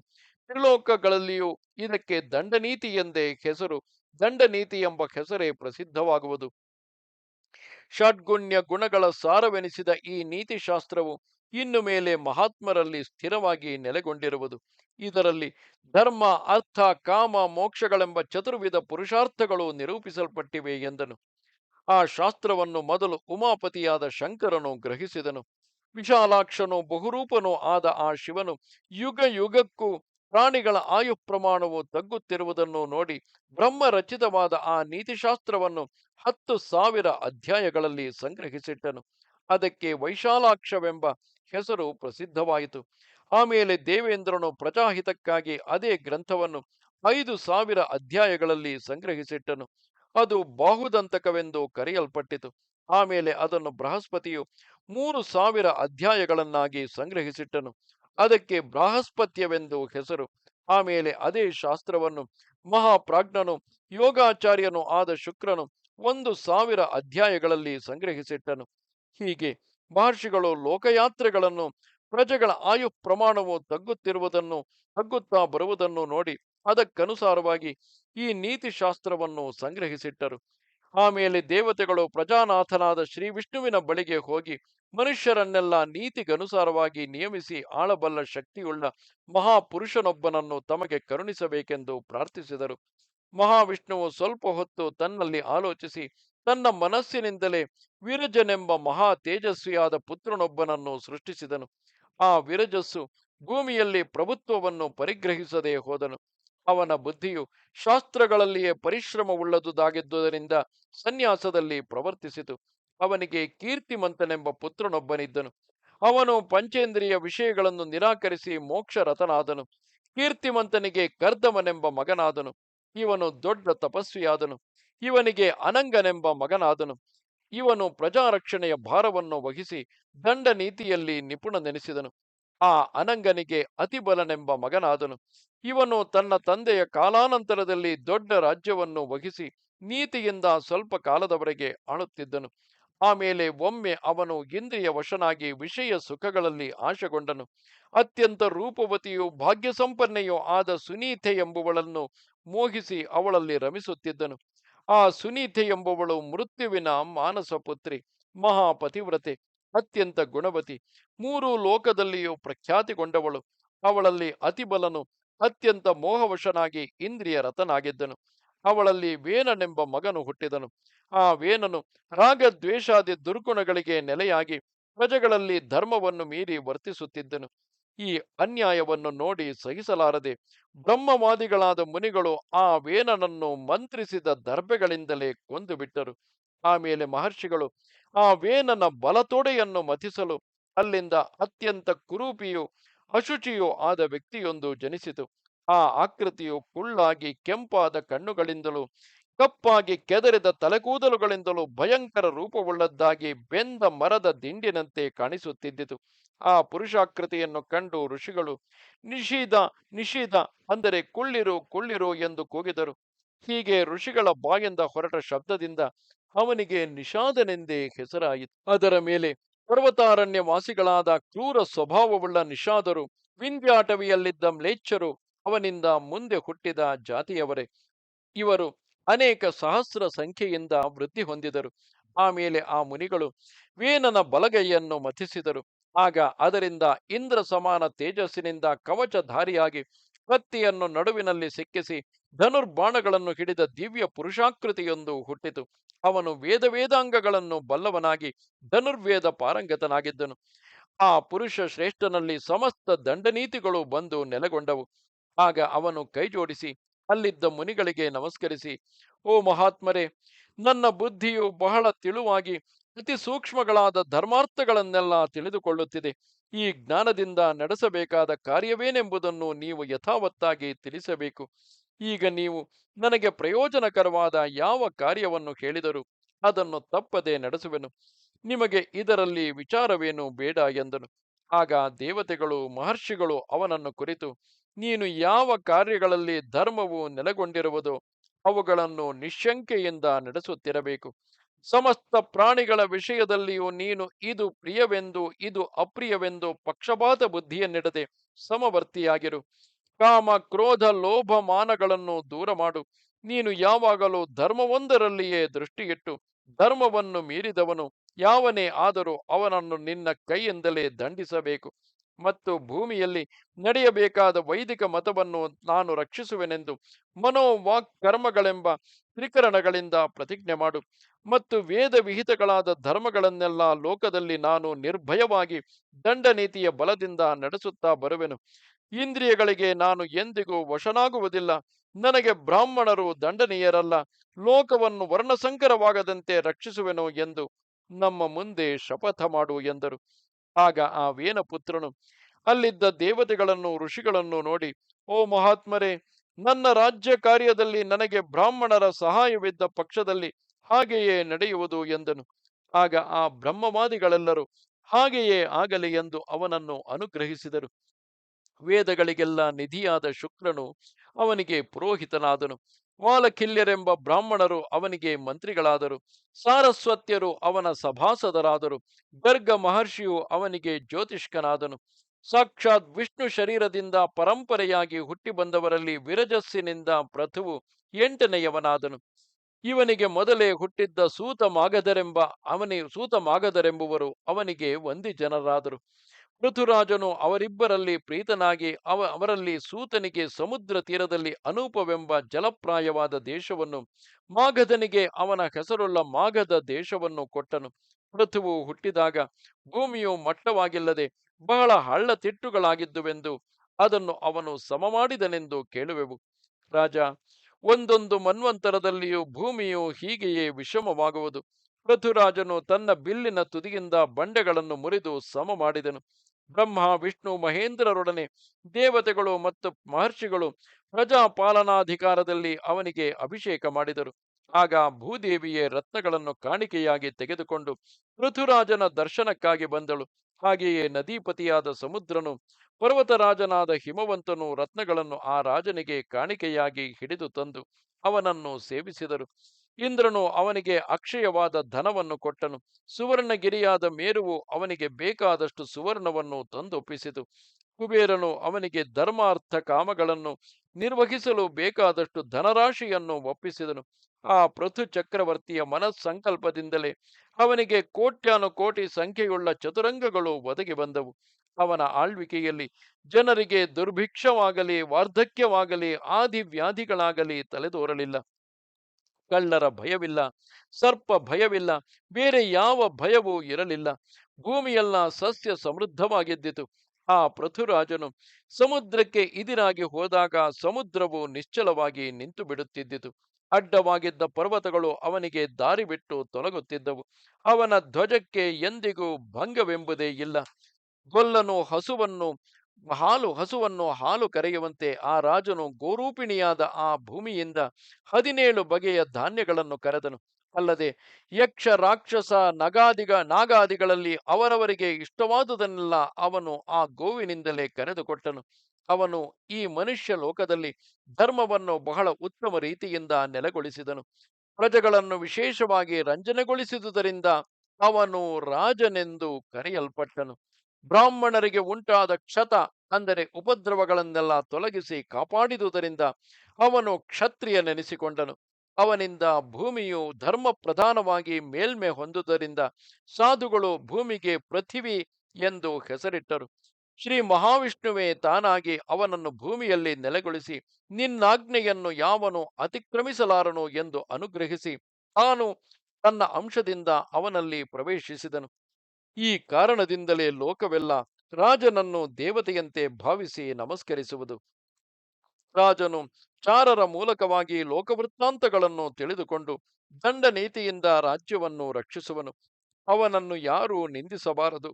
ತ್ರಿಲೋಕಗಳಲ್ಲಿಯೂ ಇದಕ್ಕೆ ದಂಡನೀತಿ ಎಂದೇ ಹೆಸರು, ದಂಡನೀತಿ ಎಂಬ ಹೆಸರೇ ಪ್ರಸಿದ್ಧವಾಗುವುದು. ಷಡ್ಗುಣ್ಯ ಗುಣಗಳ ಸಾರವೆನಿಸಿದ ಈ ನೀತಿಶಾಸ್ತ್ರವು ಇನ್ನು ಮೇಲೆ ಮಹಾತ್ಮರಲ್ಲಿ ಸ್ಥಿರವಾಗಿ ನೆಲೆಗೊಂಡಿರುವುದು. ಇದರಲ್ಲಿ ಧರ್ಮ, ಅರ್ಥ, ಕಾಮ, ಮೋಕ್ಷಗಳೆಂಬ ಚತುರ್ವಿಧ ಪುರುಷಾರ್ಥಗಳು ನಿರೂಪಿಸಲ್ಪಟ್ಟಿವೆ ಎಂದನು. ಆ ಶಾಸ್ತ್ರವನ್ನು ಮೊದಲು ಉಮಾಪತಿಯಾದ ಶಂಕರನು ಗ್ರಹಿಸಿದನು. ವಿಶಾಲಾಕ್ಷನು, ಬಹುರೂಪನೂ ಆದ ಆ ಶಿವನು ಯುಗ ಯುಗಕ್ಕೂ ಪ್ರಾಣಿಗಳ ಆಯು ಪ್ರಮಾಣವು ತಗ್ಗುತ್ತಿರುವುದನ್ನು ನೋಡಿ ಬ್ರಹ್ಮ ರಚಿತವಾದ ಆ ನೀತಿಶಾಸ್ತ್ರವನ್ನು ಹತ್ತು ಸಾವಿರ ಅಧ್ಯಾಯಗಳಲ್ಲಿ ಸಂಗ್ರಹಿಸಿಟ್ಟನು. ಅದಕ್ಕೆ ವೈಶಾಲಾಕ್ಷವೆಂಬ ಹೆಸರು ಪ್ರಸಿದ್ಧವಾಯಿತು. ಆಮೇಲೆ ದೇವೇಂದ್ರನು ಪ್ರಜಾಹಿತಕ್ಕಾಗಿ ಅದೇ ಗ್ರಂಥವನ್ನು ಐದು ಸಾವಿರ ಅಧ್ಯಾಯಗಳಲ್ಲಿ ಸಂಗ್ರಹಿಸಿಟ್ಟನು. ಅದು ಬಾಹುದಂತಕವೆಂದು ಕರೆಯಲ್ಪಟ್ಟಿತು. ಆಮೇಲೆ ಅದನ್ನು ಬೃಹಸ್ಪತಿಯು ಮೂರು ಸಾವಿರ ಅಧ್ಯಾಯಗಳನ್ನಾಗಿ ಸಂಗ್ರಹಿಸಿಟ್ಟನು. ಅದಕ್ಕೆ ಬೃಹಸ್ಪತ್ಯವೆಂದು ಹೆಸರು. ಆಮೇಲೆ ಅದೇ ಶಾಸ್ತ್ರವನ್ನು ಮಹಾಪ್ರಾಜ್ಞನು, ಯೋಗಾಚಾರ್ಯನು ಆದ ಶುಕ್ರನು ಒಂದು ಸಾವಿರ ಅಧ್ಯಾಯಗಳಲ್ಲಿ ಸಂಗ್ರಹಿಸಿಟ್ಟನು. ಹೀಗೆ ಮಹರ್ಷಿಗಳು ಲೋಕಯಾತ್ರೆಗಳನ್ನು ಪ್ರಜೆಗಳ ಆಯು ಪ್ರಮಾಣವು ತಗ್ಗುತ್ತಿರುವುದನ್ನು, ತಗ್ಗುತ್ತಾ ಬರುವುದನ್ನು ನೋಡಿ ಅದಕ್ಕನುಸಾರವಾಗಿ ಈ ನೀತಿಶಾಸ್ತ್ರವನ್ನು ಸಂಗ್ರಹಿಸಿಟ್ಟರು. ಆಮೇಲೆ ದೇವತೆಗಳು ಪ್ರಜಾನಾಥನಾದ ಶ್ರೀ ವಿಷ್ಣುವಿನ ಬಳಿಗೆ ಹೋಗಿ ಮನುಷ್ಯರನ್ನೆಲ್ಲ ನೀತಿಗನುಸಾರವಾಗಿ ನಿಯಮಿಸಿ ಆಳಬಲ್ಲ ಶಕ್ತಿಯುಳ್ಳ ಮಹಾಪುರುಷನೊಬ್ಬನನ್ನು ತಮಗೆ ಕರುಣಿಸಬೇಕೆಂದು ಪ್ರಾರ್ಥಿಸಿದರು. ಮಹಾವಿಷ್ಣುವು ಸ್ವಲ್ಪ ಹೊತ್ತು ತನ್ನಲ್ಲಿ ಆಲೋಚಿಸಿ ತನ್ನ ಮನಸ್ಸಿನಿಂದಲೇ ವಿರಜನೆಂಬ ಮಹಾ ತೇಜಸ್ವಿಯಾದ ಪುತ್ರನೊಬ್ಬನನ್ನು ಸೃಷ್ಟಿಸಿದನು. ಆ ವಿರಜಸ್ಸು ಭೂಮಿಯಲ್ಲಿ ಪ್ರಭುತ್ವವನ್ನು ಪರಿಗ್ರಹಿಸದೆ ಹೋದನು. ಅವನ ಬುದ್ಧಿಯು ಶಾಸ್ತ್ರಗಳಲ್ಲಿಯೇ ಪರಿಶ್ರಮವುಳ್ಳದುದಾಗಿದ್ದುದರಿಂದ ಸನ್ಯಾಸದಲ್ಲಿ ಪ್ರವರ್ತಿಸಿತು. ಅವನಿಗೆ ಕೀರ್ತಿಮಂತನೆಂಬ ಪುತ್ರನೊಬ್ಬನಿದ್ದನು. ಅವನು ಪಂಚೇಂದ್ರಿಯ ವಿಷಯಗಳನ್ನು ನಿರಾಕರಿಸಿ ಮೋಕ್ಷರತನಾದನು ಕೀರ್ತಿಮಂತನಿಗೆ ಕರ್ದಮನೆಂಬ ಮಗನಾದನು. ಇವನು ದೊಡ್ಡ ತಪಸ್ವಿಯಾದನು. ಇವನಿಗೆ ಅನಂಗನೆಂಬ ಮಗನಾದನು. ಇವನು ಪ್ರಜಾರಕ್ಷಣೆಯ ಭಾರವನ್ನು ವಹಿಸಿ ದಂಡ ನೀತಿಯಲ್ಲಿ ನಿಪುಣನೆನಿಸಿದನು. ಆ ಅನಂಗನಿಗೆ ಅತಿಬಲನೆಂಬ ಮಗನಾದನು. ಇವನು ತನ್ನ ತಂದೆಯ ಕಾಲಾನಂತರದಲ್ಲಿ ದೊಡ್ಡ ರಾಜ್ಯವನ್ನು ವಹಿಸಿ ನೀತಿಯಿಂದ ಸ್ವಲ್ಪ ಕಾಲದವರೆಗೆ ಆಳುತ್ತಿದ್ದನು. ಆಮೇಲೆ ಒಮ್ಮೆ ಅವನು ಇಂದ್ರಿಯ ವಶನಾಗಿ ವಿಷಯ ಸುಖಗಳಲ್ಲಿ ಆಶೆಗೊಂಡನು. ಅತ್ಯಂತ ರೂಪವತಿಯೂ ಭಾಗ್ಯ ಸಂಪನ್ನೆಯೂ ಆದ ಸುನೀತೆ ಎಂಬುವಳನ್ನು ಮೋಹಿಸಿ ಅವಳಲ್ಲಿ ರಮಿಸುತ್ತಿದ್ದನು. ಆ ಸುನೀತೆ ಎಂಬುವಳು ಮೃತ್ಯುವಿನ ಮಾನಸ ಪುತ್ರಿ ಮಹಾಪತಿವ್ರತೆ. ಅತ್ಯಂತ ಗುಣವತಿ. ಮೂರು ಲೋಕದಲ್ಲಿಯೂ ಪ್ರಖ್ಯಾತಿಗೊಂಡವಳು. ಅವಳಲ್ಲಿ ಅತಿಬಲನು, ಅತ್ಯಂತ ಮೋಹವಶನಾಗಿ ಇಂದ್ರಿಯ ರಥನಾಗಿದ್ದನು ಅವಳಲ್ಲಿ ವೇನನೆಂಬ ಮಗನು ಹುಟ್ಟಿದನು. ಆ ವೇನನು ರಾಗದ್ವೇಷಾದಿ ದುರ್ಗುಣಗಳಿಗೆ ನೆಲೆಯಾಗಿ ಪ್ರಜೆಗಳಲ್ಲಿ ಧರ್ಮವನ್ನು ಮೀರಿ ವರ್ತಿಸುತ್ತಿದ್ದನು. ಈ ಅನ್ಯಾಯವನ್ನು ನೋಡಿ ಸಹಿಸಲಾರದೆ ಬ್ರಹ್ಮವಾದಿಗಳಾದ ಮುನಿಗಳು ಆ ವೇನನನ್ನು ಮಂತ್ರಿಸಿದ ದರ್ಬೆಗಳಿಂದಲೇ ಕೊಂದು ಬಿಟ್ಟರು ಆಮೇಲೆ ಮಹರ್ಷಿಗಳು, ಆ ವೇನನ ಬಲತೊಡೆಯನ್ನು ಮತಿಸಲು ಅಲ್ಲಿಂದ ಅತ್ಯಂತ ಕುರೂಪಿಯು ಅಶುಚಿಯೂ ಆದ ವ್ಯಕ್ತಿಯೊಂದು ಜನಿಸಿತು. ಆ ಆಕೃತಿಯು ಕುಳ್ಳಾಗಿ ಕೆಂಪಾದ ಕಣ್ಣುಗಳಿಂದಲೂ, ಕಪ್ಪಾಗಿ ಕೆದರಿದ ತಲೆಕೂದಲುಗಳಿಂದಲೂ ಭಯಂಕರ ರೂಪವುಳ್ಳದ್ದಾಗಿ ಬೆಂದ ಮರದ ದಿಂಡಿನಂತೆ ಕಾಣಿಸುತ್ತಿದ್ದಿತು. ಆ ಪುರುಷಾಕೃತಿಯನ್ನು ಕಂಡು ಋಷಿಗಳು ನಿಷೀದ ನಿಷೀದ ಅಂದರೆ ಕುಳ್ಳಿರು ಕುಳ್ಳಿರು ಎಂದು ಕೂಗಿದರು. ಹೀಗೆ ಋಷಿಗಳ ಬಾಯಿಂದ ಹೊರಟ ಶಬ್ದದಿಂದ ಅವನಿಗೆ ನಿಷಾದನೆಂದೇ ಹೆಸರಾಯಿತು. ಅದರ ಮೇಲೆ ಪರ್ವತಾರಣ್ಯ ವಾಸಿಗಳಾದ ಕ್ರೂರ ಸ್ವಭಾವವುಳ್ಳ ನಿಷಾದರು, ವಿಂಧ್ಯಾಟವಿಯಲ್ಲಿದ್ದ ಮ್ಲೇಚ್ಛರು ಅವನಿಂದ ಮುಂದೆ ಹುಟ್ಟಿದ ಜಾತಿಯವರೇ. ಇವರು ಅನೇಕ ಸಹಸ್ರ ಸಂಖ್ಯೆಯಿಂದ ವೃದ್ಧಿ ಹೊಂದಿದರು. ಆಮೇಲೆ ಆ ಮುನಿಗಳು ವೇನನ ಬಲಗೈಯನ್ನು ಮಥಿಸಿದರು. ಆಗ ಅದರಿಂದ ಇಂದ್ರ ಸಮಾನ ತೇಜಸ್ಸಿನಿಂದ ಕವಚಧಾರಿಯಾಗಿ ಕತ್ತಿಯನ್ನು ನಡುವಿನಲ್ಲಿ ಸಿಕ್ಕಿಸಿ ಧನುರ್ಬಾಣಗಳನ್ನು ಹಿಡಿದ ದಿವ್ಯ ಪುರುಷಾಕೃತಿಯೊಂದು ಹುಟ್ಟಿತು. ಅವನು ವೇದ ವೇದಾಂಗಗಳನ್ನು ಬಲ್ಲವನಾಗಿ ಧನುರ್ವೇದ ಪಾರಂಗತನಾಗಿದ್ದನು. ಆ ಪುರುಷ ಶ್ರೇಷ್ಠನಲ್ಲಿ ಸಮಸ್ತ ದಂಡನೀತಿಗಳು ಬಂದು ನೆಲೆಗೊಂಡವು. ಆಗ ಅವನು ಕೈಜೋಡಿಸಿ ಅಲ್ಲಿದ್ದ ಮುನಿಗಳಿಗೆ ನಮಸ್ಕರಿಸಿ, ಓ ಮಹಾತ್ಮರೇ, ನನ್ನ ಬುದ್ಧಿಯು ಬಹಳ ತಿಳುವಾಗಿ ಅತಿ ಸೂಕ್ಷ್ಮಗಳಾದ ಧರ್ಮಾರ್ಥಗಳನ್ನೆಲ್ಲ ತಿಳಿದುಕೊಳ್ಳುತ್ತಿದೆ. ಈ ಜ್ಞಾನದಿಂದ ನಡೆಸಬೇಕಾದ ಕಾರ್ಯವೇನೆಂಬುದನ್ನು ನೀವು ಯಥಾವತ್ತಾಗಿ ತಿಳಿಸಬೇಕು. ಈಗ ನೀವು ನನಗೆ ಪ್ರಯೋಜನಕರವಾದ ಯಾವ ಕಾರ್ಯವನ್ನು ಹೇಳಿದರೂ ಅದನ್ನು ತಪ್ಪದೆ ನಡೆಸುವೆನು. ನಿಮಗೆ ಇದರಲ್ಲಿ ವಿಚಾರವೇನು ಬೇಡ ಎಂದನು. ಆಗ ದೇವತೆಗಳು, ಮಹರ್ಷಿಗಳು ಅವನನ್ನು ಕುರಿತು, ನೀನು ಯಾವ ಕಾರ್ಯಗಳಲ್ಲಿ ಧರ್ಮವು ನೆಲೆಗೊಂಡಿರುವುದೋ ಅವುಗಳನ್ನು ನಿಶಂಕೆಯಿಂದ ನಡೆಸುತ್ತಿರಬೇಕು. ಸಮಸ್ತ ಪ್ರಾಣಿಗಳ ವಿಷಯದಲ್ಲಿಯೂ ನೀನು ಇದು ಪ್ರಿಯವೆಂದು, ಇದು ಅಪ್ರಿಯವೆಂದು ಪಕ್ಷಪಾತ ಬುದ್ಧಿಯನ್ನಿಡದೆ ಸಮವರ್ತಿಯಾಗಿರು. ಕಾಮ, ಕ್ರೋಧ, ಲೋಭ, ಮಾನಗಳನ್ನು ದೂರ ಮಾಡು. ನೀನು ಯಾವಾಗಲೂ ಧರ್ಮವೊಂದರಲ್ಲಿಯೇ ದೃಷ್ಟಿಯಿಟ್ಟು ಧರ್ಮವನ್ನು ಮೀರಿದವನು. ಯಾವನೇ ಆದರೂ ಅವನನ್ನು ನಿನ್ನ ಕೈಯಿಂದಲೇ ದಂಡಿಸಬೇಕು. ಮತ್ತು ಭೂಮಿಯಲ್ಲಿ ನಡೆಯಬೇಕಾದ ವೈದಿಕ ಮತವನ್ನು ನಾನು ರಕ್ಷಿಸುವೆನೆಂದು ಮನೋವಾಕ್ ಕರ್ಮಗಳೆಂಬ ತ್ರಿಕರಣಗಳಿಂದ ಪ್ರತಿಜ್ಞೆ ಮಾಡು. ಮತ್ತು ವೇದ ವಿಹಿತಗಳಾದ ಧರ್ಮಗಳನ್ನೆಲ್ಲ ಲೋಕದಲ್ಲಿ ನಾನು ನಿರ್ಭಯವಾಗಿ ದಂಡನೀತಿಯ ಬಲದಿಂದ ನಡೆಸುತ್ತಾ ಬರುವೆನು. ಇಂದ್ರಿಯಗಳಿಗೆ ನಾನು ಎಂದಿಗೂ ವಶನಾಗುವುದಿಲ್ಲ. ನನಗೆ ಬ್ರಾಹ್ಮಣರು ದಂಡನೀಯರಲ್ಲ. ಲೋಕವನ್ನು ವರ್ಣಸಂಕರವಾಗದಂತೆ ರಕ್ಷಿಸುವೆನು ಎಂದು ನಮ್ಮ ಮುಂದೆ ಶಪಥ ಮಾಡು ಎಂದರು. ಆಗ ಆ ವೇನಪುತ್ರನು ಅಲ್ಲಿದ್ದ ದೇವತೆಗಳನ್ನು, ಋಷಿಗಳನ್ನು ನೋಡಿ, ಓ ಮಹಾತ್ಮರೇ, ನನ್ನ ರಾಜ್ಯ ಕಾರ್ಯದಲ್ಲಿ ನನಗೆ ಬ್ರಾಹ್ಮಣರ ಸಹಾಯವಿದ್ದ ಪಕ್ಷದಲ್ಲಿ ಹಾಗೆಯೇ ನಡೆಯುವುದು ಎಂದನು. ಆಗ ಆ ಬ್ರಹ್ಮವಾದಿಗಳೆಲ್ಲರೂ ಹಾಗೆಯೇ ಆಗಲಿ ಎಂದು ಅವನನ್ನು ಅನುಗ್ರಹಿಸಿದರು. ವೇದಗಳಿಗೆಲ್ಲ ನಿಧಿಯಾದ ಶುಕ್ರನು ಅವನಿಗೆ ಪುರೋಹಿತನಾದನು. ವಾಲಕಿಲ್ಯರೆಂಬ ಬ್ರಾಹ್ಮಣರು ಅವನಿಗೆ ಮಂತ್ರಿಗಳಾದರು. ಸಾರಸ್ವತ್ಯರು ಅವನ ಸಭಾಸದರಾದರು. ಗರ್ಗ ಮಹರ್ಷಿಯು ಅವನಿಗೆ ಜ್ಯೋತಿಷ್ಕನಾದನು. ಸಾಕ್ಷಾತ್ ವಿಷ್ಣು ಶರೀರದಿಂದ ಪರಂಪರೆಯಾಗಿ ಹುಟ್ಟಿ ಬಂದವರಲ್ಲಿ ವಿರಜಸ್ಸಿನಿಂದ ಪ್ರಥುವು ಎಂಟನೆಯವನಾದನು. ಇವನಿಗೆ ಮೊದಲೇ ಹುಟ್ಟಿದ್ದ ಸೂತ ಮಾಗದರೆಂಬ ಅವನಿ ಸೂತ ಮಾಗದರೆಂಬುವರು ಅವನಿಗೆ ವಂದಿ ಜನರಾದರು. ಪೃಥುರಾಜನು ಅವರಿಬ್ಬರಲ್ಲಿ ಪ್ರೀತನಾಗಿ ಅವ ಅವರಲ್ಲಿ ಸೂತನಿಗೆ ಸಮುದ್ರ ತೀರದಲ್ಲಿ ಅನೂಪವೆಂಬ ಜಲಪ್ರಾಯವಾದ ದೇಶವನ್ನು, ಮಾಗಧನಿಗೆ ಅವನ ಹೆಸರುಳ್ಳ ಮಾಗದ ದೇಶವನ್ನು ಕೊಟ್ಟನು. ಪೃಥುವು ಹುಟ್ಟಿದಾಗ ಭೂಮಿಯು ಮಟ್ಟವಾಗಿಲ್ಲದೆ ಬಹಳ ಹಳ್ಳತಿಟ್ಟುಗಳಾಗಿದ್ದುವೆಂದು ಅದನ್ನು ಅವನು ಸಮ ಮಾಡಿದನೆಂದು ಕೇಳುವೆವು. ರಾಜ ಒಂದೊಂದು ಮನ್ವಂತರದಲ್ಲಿಯೂ ಭೂಮಿಯು ಹೀಗೆಯೇ ವಿಷಮವಾಗುವುದು. ಪೃಥುರಾಜನು ತನ್ನ ಬಿಲ್ಲಿನ ತುದಿಯಿಂದ ಬಂಡೆಗಳನ್ನು ಮುರಿದು ಸಮ ಮಾಡಿದನು. ಬ್ರಹ್ಮ, ವಿಷ್ಣು, ಮಹೇಂದ್ರರೊಡನೆ ದೇವತೆಗಳು ಮತ್ತು ಮಹರ್ಷಿಗಳು ಪ್ರಜಾಪಾಲನಾಧಿಕಾರದಲ್ಲಿ ಅವನಿಗೆ ಅಭಿಷೇಕ ಮಾಡಿದರು. ಆಗ ಭೂದೇವಿಯೇ ರತ್ನಗಳನ್ನು ಕಾಣಿಕೆಯಾಗಿ ತೆಗೆದುಕೊಂಡು ಪೃಥುರಾಜನ ದರ್ಶನಕ್ಕಾಗಿ ಬಂದಳು. ಹಾಗೆಯೇ ನದೀಪತಿಯಾದ ಸಮುದ್ರನು ಪರ್ವತರಾಜನಾದ ಹಿಮವಂತನು ರತ್ನಗಳನ್ನು ಆ ರಾಜನಿಗೆ ಕಾಣಿಕೆಯಾಗಿ ಹಿಡಿದು ತಂದು ಅವನನ್ನು ಸೇವಿಸಿದರು. ಇಂದ್ರನು ಅವನಿಗೆ ಅಕ್ಷಯವಾದ ಧನವನ್ನು ಕೊಟ್ಟನು. ಸುವರ್ಣಗಿರಿಯಾದ ಮೇರುವು ಅವನಿಗೆ ಬೇಕಾದಷ್ಟು ಸುವರ್ಣವನ್ನು ತಂದೊಪ್ಪಿಸಿತು. ಕುಬೇರನು ಅವನಿಗೆ ಧರ್ಮಾರ್ಥ ಕಾಮಗಳನ್ನು ನಿರ್ವಹಿಸಲು ಬೇಕಾದಷ್ಟು ಧನರಾಶಿಯನ್ನು ಒಪ್ಪಿಸಿದನು. ಆ ಪೃಥು ಚಕ್ರವರ್ತಿಯ ಮನಸ್ಸಂಕಲ್ಪದಿಂದಲೇ ಅವನಿಗೆ ಕೋಟ್ಯಾನುಕೋಟಿ ಸಂಖ್ಯೆಯುಳ್ಳ ಚತುರಂಗಗಳು ಒದಗಿ ಬಂದವು. ಅವನ ಆಳ್ವಿಕೆಯಲ್ಲಿ ಜನರಿಗೆ ದುರ್ಭಿಕ್ಷವಾಗಲಿ, ವಾರ್ಧಕ್ಯವಾಗಲಿ ಆದಿ ವ್ಯಾಧಿಗಳಾಗಲಿ ತಲೆದೋರಲಿಲ್ಲ. ಕಳ್ಳರ ಭಯವಿಲ್ಲ, ಸರ್ಪ ಭಯವಿಲ್ಲ, ಬೇರೆ ಯಾವ ಭಯವೂ ಇರಲಿಲ್ಲ. ಭೂಮಿಯೆಲ್ಲ ಸಸ್ಯ ಸಮೃದ್ಧವಾಗಿದ್ದಿತು. ಆ ಪೃಥುರಾಜನು ಸಮುದ್ರಕ್ಕೆ ಇದಿರಾಗಿ ಹೋದಾಗ ಸಮುದ್ರವು ನಿಶ್ಚಲವಾಗಿ ನಿಂತು ಬಿಡುತ್ತಿದ್ದಿತು ಅಡ್ಡವಾಗಿದ್ದ ಪರ್ವತಗಳು ಅವನಿಗೆ ದಾರಿ ಬಿಟ್ಟು ತೊಲಗುತ್ತಿದ್ದವು. ಅವನ ಧ್ವಜಕ್ಕೆ ಎಂದಿಗೂ ಭಂಗವೆಂಬುದೇ ಇಲ್ಲ. ಗೊಲ್ಲನು ಹಸುವನ್ನು, ಹಾಲು ಹಸುವನ್ನು ಹಾಲು ಕರೆಯುವಂತೆ ಆ ರಾಜನು ಗೋರೂಪಿಣಿಯಾದ ಆ ಭೂಮಿಯಿಂದ ಹದಿನೇಳು ಬಗೆಯ ಧಾನ್ಯಗಳನ್ನು ಕರೆದನು. ಅಲ್ಲದೆ ಯಕ್ಷ, ರಾಕ್ಷಸ, ನಗಾದಿಗ, ನಾಗಾದಿಗಳಲ್ಲಿ ಅವರವರಿಗೆ ಇಷ್ಟವಾದುದನ್ನೆಲ್ಲ ಅವನು ಆ ಗೋವಿನಿಂದಲೇ ಕರೆದುಕೊಟ್ಟನು. ಅವನು ಈ ಮನುಷ್ಯ ಲೋಕದಲ್ಲಿ ಧರ್ಮವನ್ನು ಬಹಳ ಉತ್ತಮ ರೀತಿಯಿಂದ ನೆಲೆಗೊಳಿಸಿದನು. ಪ್ರಜೆಗಳನ್ನು ವಿಶೇಷವಾಗಿ ರಂಜನೆಗೊಳಿಸಿದುದರಿಂದ ಅವನು ರಾಜನೆಂದು ಕರೆಯಲ್ಪಟ್ಟನು. ಬ್ರಾಹ್ಮಣರಿಗೆ ಉಂಟಾದ ಕ್ಷತ, ಅಂದರೆ ಉಪದ್ರವಗಳನ್ನೆಲ್ಲ ತೊಲಗಿಸಿ ಕಾಪಾಡಿದುದರಿಂದ ಅವನು ಕ್ಷತ್ರಿಯನೆನಿಸಿಕೊಂಡನು. ಅವನಿಂದ ಭೂಮಿಯು ಧರ್ಮ ಪ್ರಧಾನವಾಗಿ ಮೇಲ್ಮೆ ಹೊಂದುವುದರಿಂದ ಸಾಧುಗಳು ಭೂಮಿಗೆ ಪೃಥಿವಿ ಎಂದು ಹೆಸರಿಟ್ಟರು. ಶ್ರೀ ಮಹಾವಿಷ್ಣುವೇ ತಾನಾಗಿ ಅವನನ್ನು ಭೂಮಿಯಲ್ಲಿ ನೆಲೆಗೊಳಿಸಿ, ನಿನ್ನಾಜ್ಞೆಯನ್ನು ಯಾವನು ಅತಿಕ್ರಮಿಸಲಾರನು ಎಂದು ಅನುಗ್ರಹಿಸಿ, ತಾನು ತನ್ನ ಅಂಶದಿಂದ ಅವನಲ್ಲಿ ಪ್ರವೇಶಿಸಿದನು. ಈ ಕಾರಣದಿಂದಲೇ ಲೋಕವೆಲ್ಲ ರಾಜನನ್ನು ದೇವತೆಯಂತೆ ಭಾವಿಸಿ ನಮಸ್ಕರಿಸುವುದು. ರಾಜನು ಚಾರರ ಮೂಲಕವಾಗಿ ಲೋಕವೃತ್ತಾಂತಗಳನ್ನು ತಿಳಿದುಕೊಂಡು ದಂಡ ನೀತಿಯಿಂದ ರಾಜ್ಯವನ್ನು ರಕ್ಷಿಸುವನು. ಅವನನ್ನು ಯಾರೂ ನಿಂದಿಸಬಾರದು.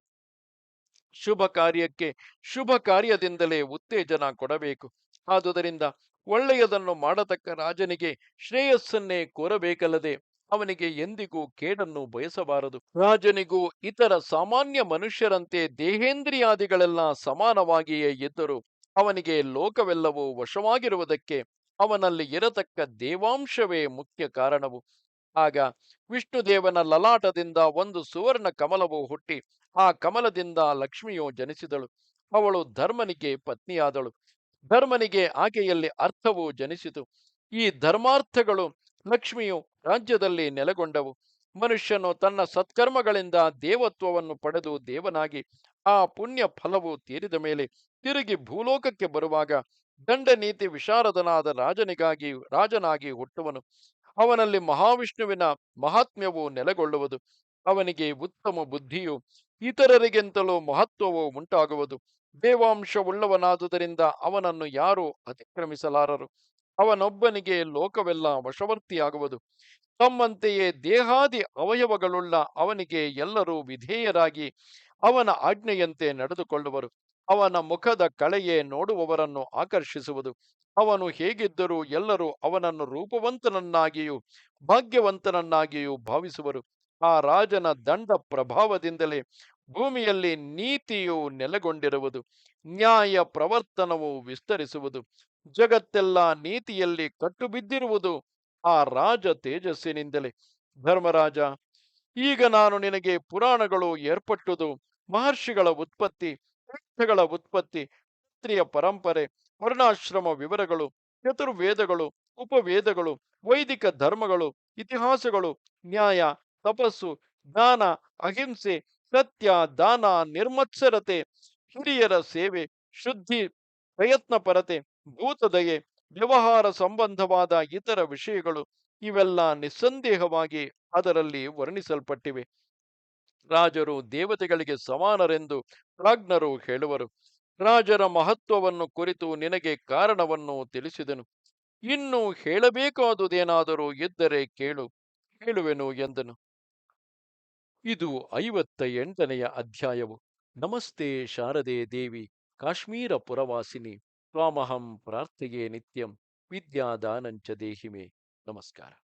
ಶುಭ ಕಾರ್ಯಕ್ಕೆ ಶುಭ ಕಾರ್ಯದಿಂದಲೇ ಉತ್ತೇಜನ ಕೊಡಬೇಕು. ಆದುದರಿಂದ ಒಳ್ಳೆಯದನ್ನು ಮಾಡತಕ್ಕ ರಾಜನಿಗೆ ಶ್ರೇಯಸ್ಸನ್ನೇ ಕೋರಬೇಕಲ್ಲದೆ ಅವನಿಗೆ ಎಂದಿಗೂ ಕೇಡನ್ನು ಬಯಸಬಾರದು. ರಾಜನಿಗೂ ಇತರ ಸಾಮಾನ್ಯ ಮನುಷ್ಯರಂತೆ ದೇಹೇಂದ್ರಿಯಾದಿಗಳೆಲ್ಲ ಸಮಾನವಾಗಿಯೇ ಇದ್ದರು. ಅವನಿಗೆ ಲೋಕವೆಲ್ಲವೂ ವಶವಾಗಿರುವುದಕ್ಕೆ ಅವನಲ್ಲಿ ಇರತಕ್ಕ ದೇವಾಂಶವೇ ಮುಖ್ಯ ಕಾರಣವು. ಆಗ ವಿಷ್ಣುದೇವನ ಲಲಾಟದಿಂದ ಒಂದು ಸುವರ್ಣ ಕಮಲವು ಹುಟ್ಟಿ, ಆ ಕಮಲದಿಂದ ಲಕ್ಷ್ಮಿಯು ಜನಿಸಿದಳು. ಅವಳು ಧರ್ಮನಿಗೆ ಪತ್ನಿಯಾದಳು. ಧರ್ಮನಿಗೆ ಆಕೆಯಲ್ಲಿ ಅರ್ಥವು ಜನಿಸಿತು. ಈ ಧರ್ಮಾರ್ಥಗಳು ಲಕ್ಷ್ಮಿಯು ರಾಜ್ಯದಲ್ಲಿ ನೆಲೆಗೊಂಡವು. ಮನುಷ್ಯನು ತನ್ನ ಸತ್ಕರ್ಮಗಳಿಂದ ದೇವತ್ವವನ್ನು ಪಡೆದು ದೇವನಾಗಿ ಆ ಪುಣ್ಯ ಫಲವು ತೀರಿದ ಮೇಲೆ ತಿರುಗಿ ಭೂಲೋಕಕ್ಕೆ ಬರುವಾಗ ದಂಡ ನೀತಿ ವಿಶಾರದನಾದ ರಾಜನಿಗಾಗಿ, ರಾಜನಾಗಿ ಹುಟ್ಟುವನು. ಅವನಲ್ಲಿ ಮಹಾವಿಷ್ಣುವಿನ ಮಹಾತ್ಮ್ಯವು ನೆಲೆಗೊಳ್ಳುವುದು. ಅವನಿಗೆ ಉತ್ತಮ ಬುದ್ಧಿಯು, ಇತರರಿಗಿಂತಲೂ ಮಹತ್ವವು ಉಂಟಾಗುವುದು. ದೇವಾಂಶವುಳ್ಳವನಾದುದರಿಂದ ಅವನನ್ನು ಯಾರೂ ಅತಿಕ್ರಮಿಸಲಾರರು. ಅವನೊಬ್ಬನಿಗೆ ಲೋಕವೆಲ್ಲ ವಶವರ್ತಿಯಾಗುವುದು. ತಮ್ಮಂತೆಯೇ ದೇಹಾದಿ ಅವಯವಗಳುಳ್ಳ ಅವನಿಗೆ ಎಲ್ಲರೂ ವಿಧೇಯರಾಗಿ ಅವನ ಆಜ್ಞೆಯಂತೆ ನಡೆದುಕೊಳ್ಳುವರು. ಅವನ ಮುಖದ ಕಳೆಯೇ ನೋಡುವವರನ್ನು ಆಕರ್ಷಿಸುವುದು. ಅವನು ಹೇಗಿದ್ದರೂ ಎಲ್ಲರೂ ಅವನನ್ನು ರೂಪವಂತನನ್ನಾಗಿಯೂ, ಭಾಗ್ಯವಂತನನ್ನಾಗಿಯೂ ಭಾವಿಸುವರು. ಆ ರಾಜನ ದಂಡ ಪ್ರಭಾವದಿಂದಲೇ ಭೂಮಿಯಲ್ಲಿ ನೀತಿಯು ನೆಲೆಗೊಂಡಿರುವುದು. ನ್ಯಾಯ ಪ್ರವರ್ತನವು ವಿಸ್ತರಿಸುವುದು. ಜಗತ್ತೆಲ್ಲ ನೀತಿಯಲ್ಲಿ ಕಟ್ಟುಬಿದ್ದಿರುವುದು ಆ ರಾಜ ತೇಜಸ್ಸಿನಿಂದಲೇ. ಧರ್ಮರಾಜ, ಈಗ ನಾನು ನಿನಗೆ ಪುರಾಣಗಳು ಏರ್ಪಟ್ಟುದು ಮಹರ್ಷಿಗಳ ಉತ್ಪತ್ತಿ, ತೀರ್ಥಗಳ ಉತ್ಪತ್ತಿ, ಕ್ಷತ್ರಿಯ ಪರಂಪರೆ, ವರ್ಣಾಶ್ರಮ ವಿವರಗಳು, ಚತುರ್ವೇದಗಳು, ಉಪವೇದಗಳು, ವೈದಿಕ ಧರ್ಮಗಳು, ಇತಿಹಾಸಗಳು, ನ್ಯಾಯ, ತಪಸ್ಸು, ಜ್ಞಾನ, ಅಹಿಂಸೆ, ಸತ್ಯ, ದಾನ, ನಿರ್ಮತ್ಸರತೆ, ಹಿರಿಯರ ಸೇವೆ, ಶುದ್ಧಿ ಪ್ರಯತ್ನ ಪರತೆ ಭೂತದಯೆ, ವ್ಯವಹಾರ ಸಂಬಂಧವಾದ ಇತರ ವಿಷಯಗಳು ಇವೆಲ್ಲ ನಿಸ್ಸಂದೇಹವಾಗಿ ಅದರಲ್ಲಿ ವರ್ಣಿಸಲ್ಪಟ್ಟಿವೆ. ರಾಜರು ದೇವತೆಗಳಿಗೆ ಸಮಾನರೆಂದು ಪ್ರಾಜ್ಞರು ಹೇಳುವರು. ರಾಜರ ಮಹತ್ವವನ್ನು ಕುರಿತು ನಿನಗೆ ಕಾರಣವನ್ನು ತಿಳಿಸಿದನು. ಇನ್ನು ಹೇಳಬೇಕಾದುದೇನಾದರೂ ಇದ್ದರೆ ಕೇಳು, ಹೇಳುವೆನು ಎಂದನು. ಇದು ಐವತ್ತ ಎಂಟನೆಯ ಅಧ್ಯಾಯವು. ನಮಸ್ತೆ ಶಾರದೆ ದೇವಿ, ಕಾಶ್ಮೀರ ಪುರವಾಸಿನಿ, ತ್ವಾಮಹಂ ಪ್ರಾರ್ಥೆಯೇ ನಿತ್ಯಂ, ವಿದ್ಯಾದಾನಂಚ ದೇಹಿಮೆ. ನಮಸ್ಕಾರ.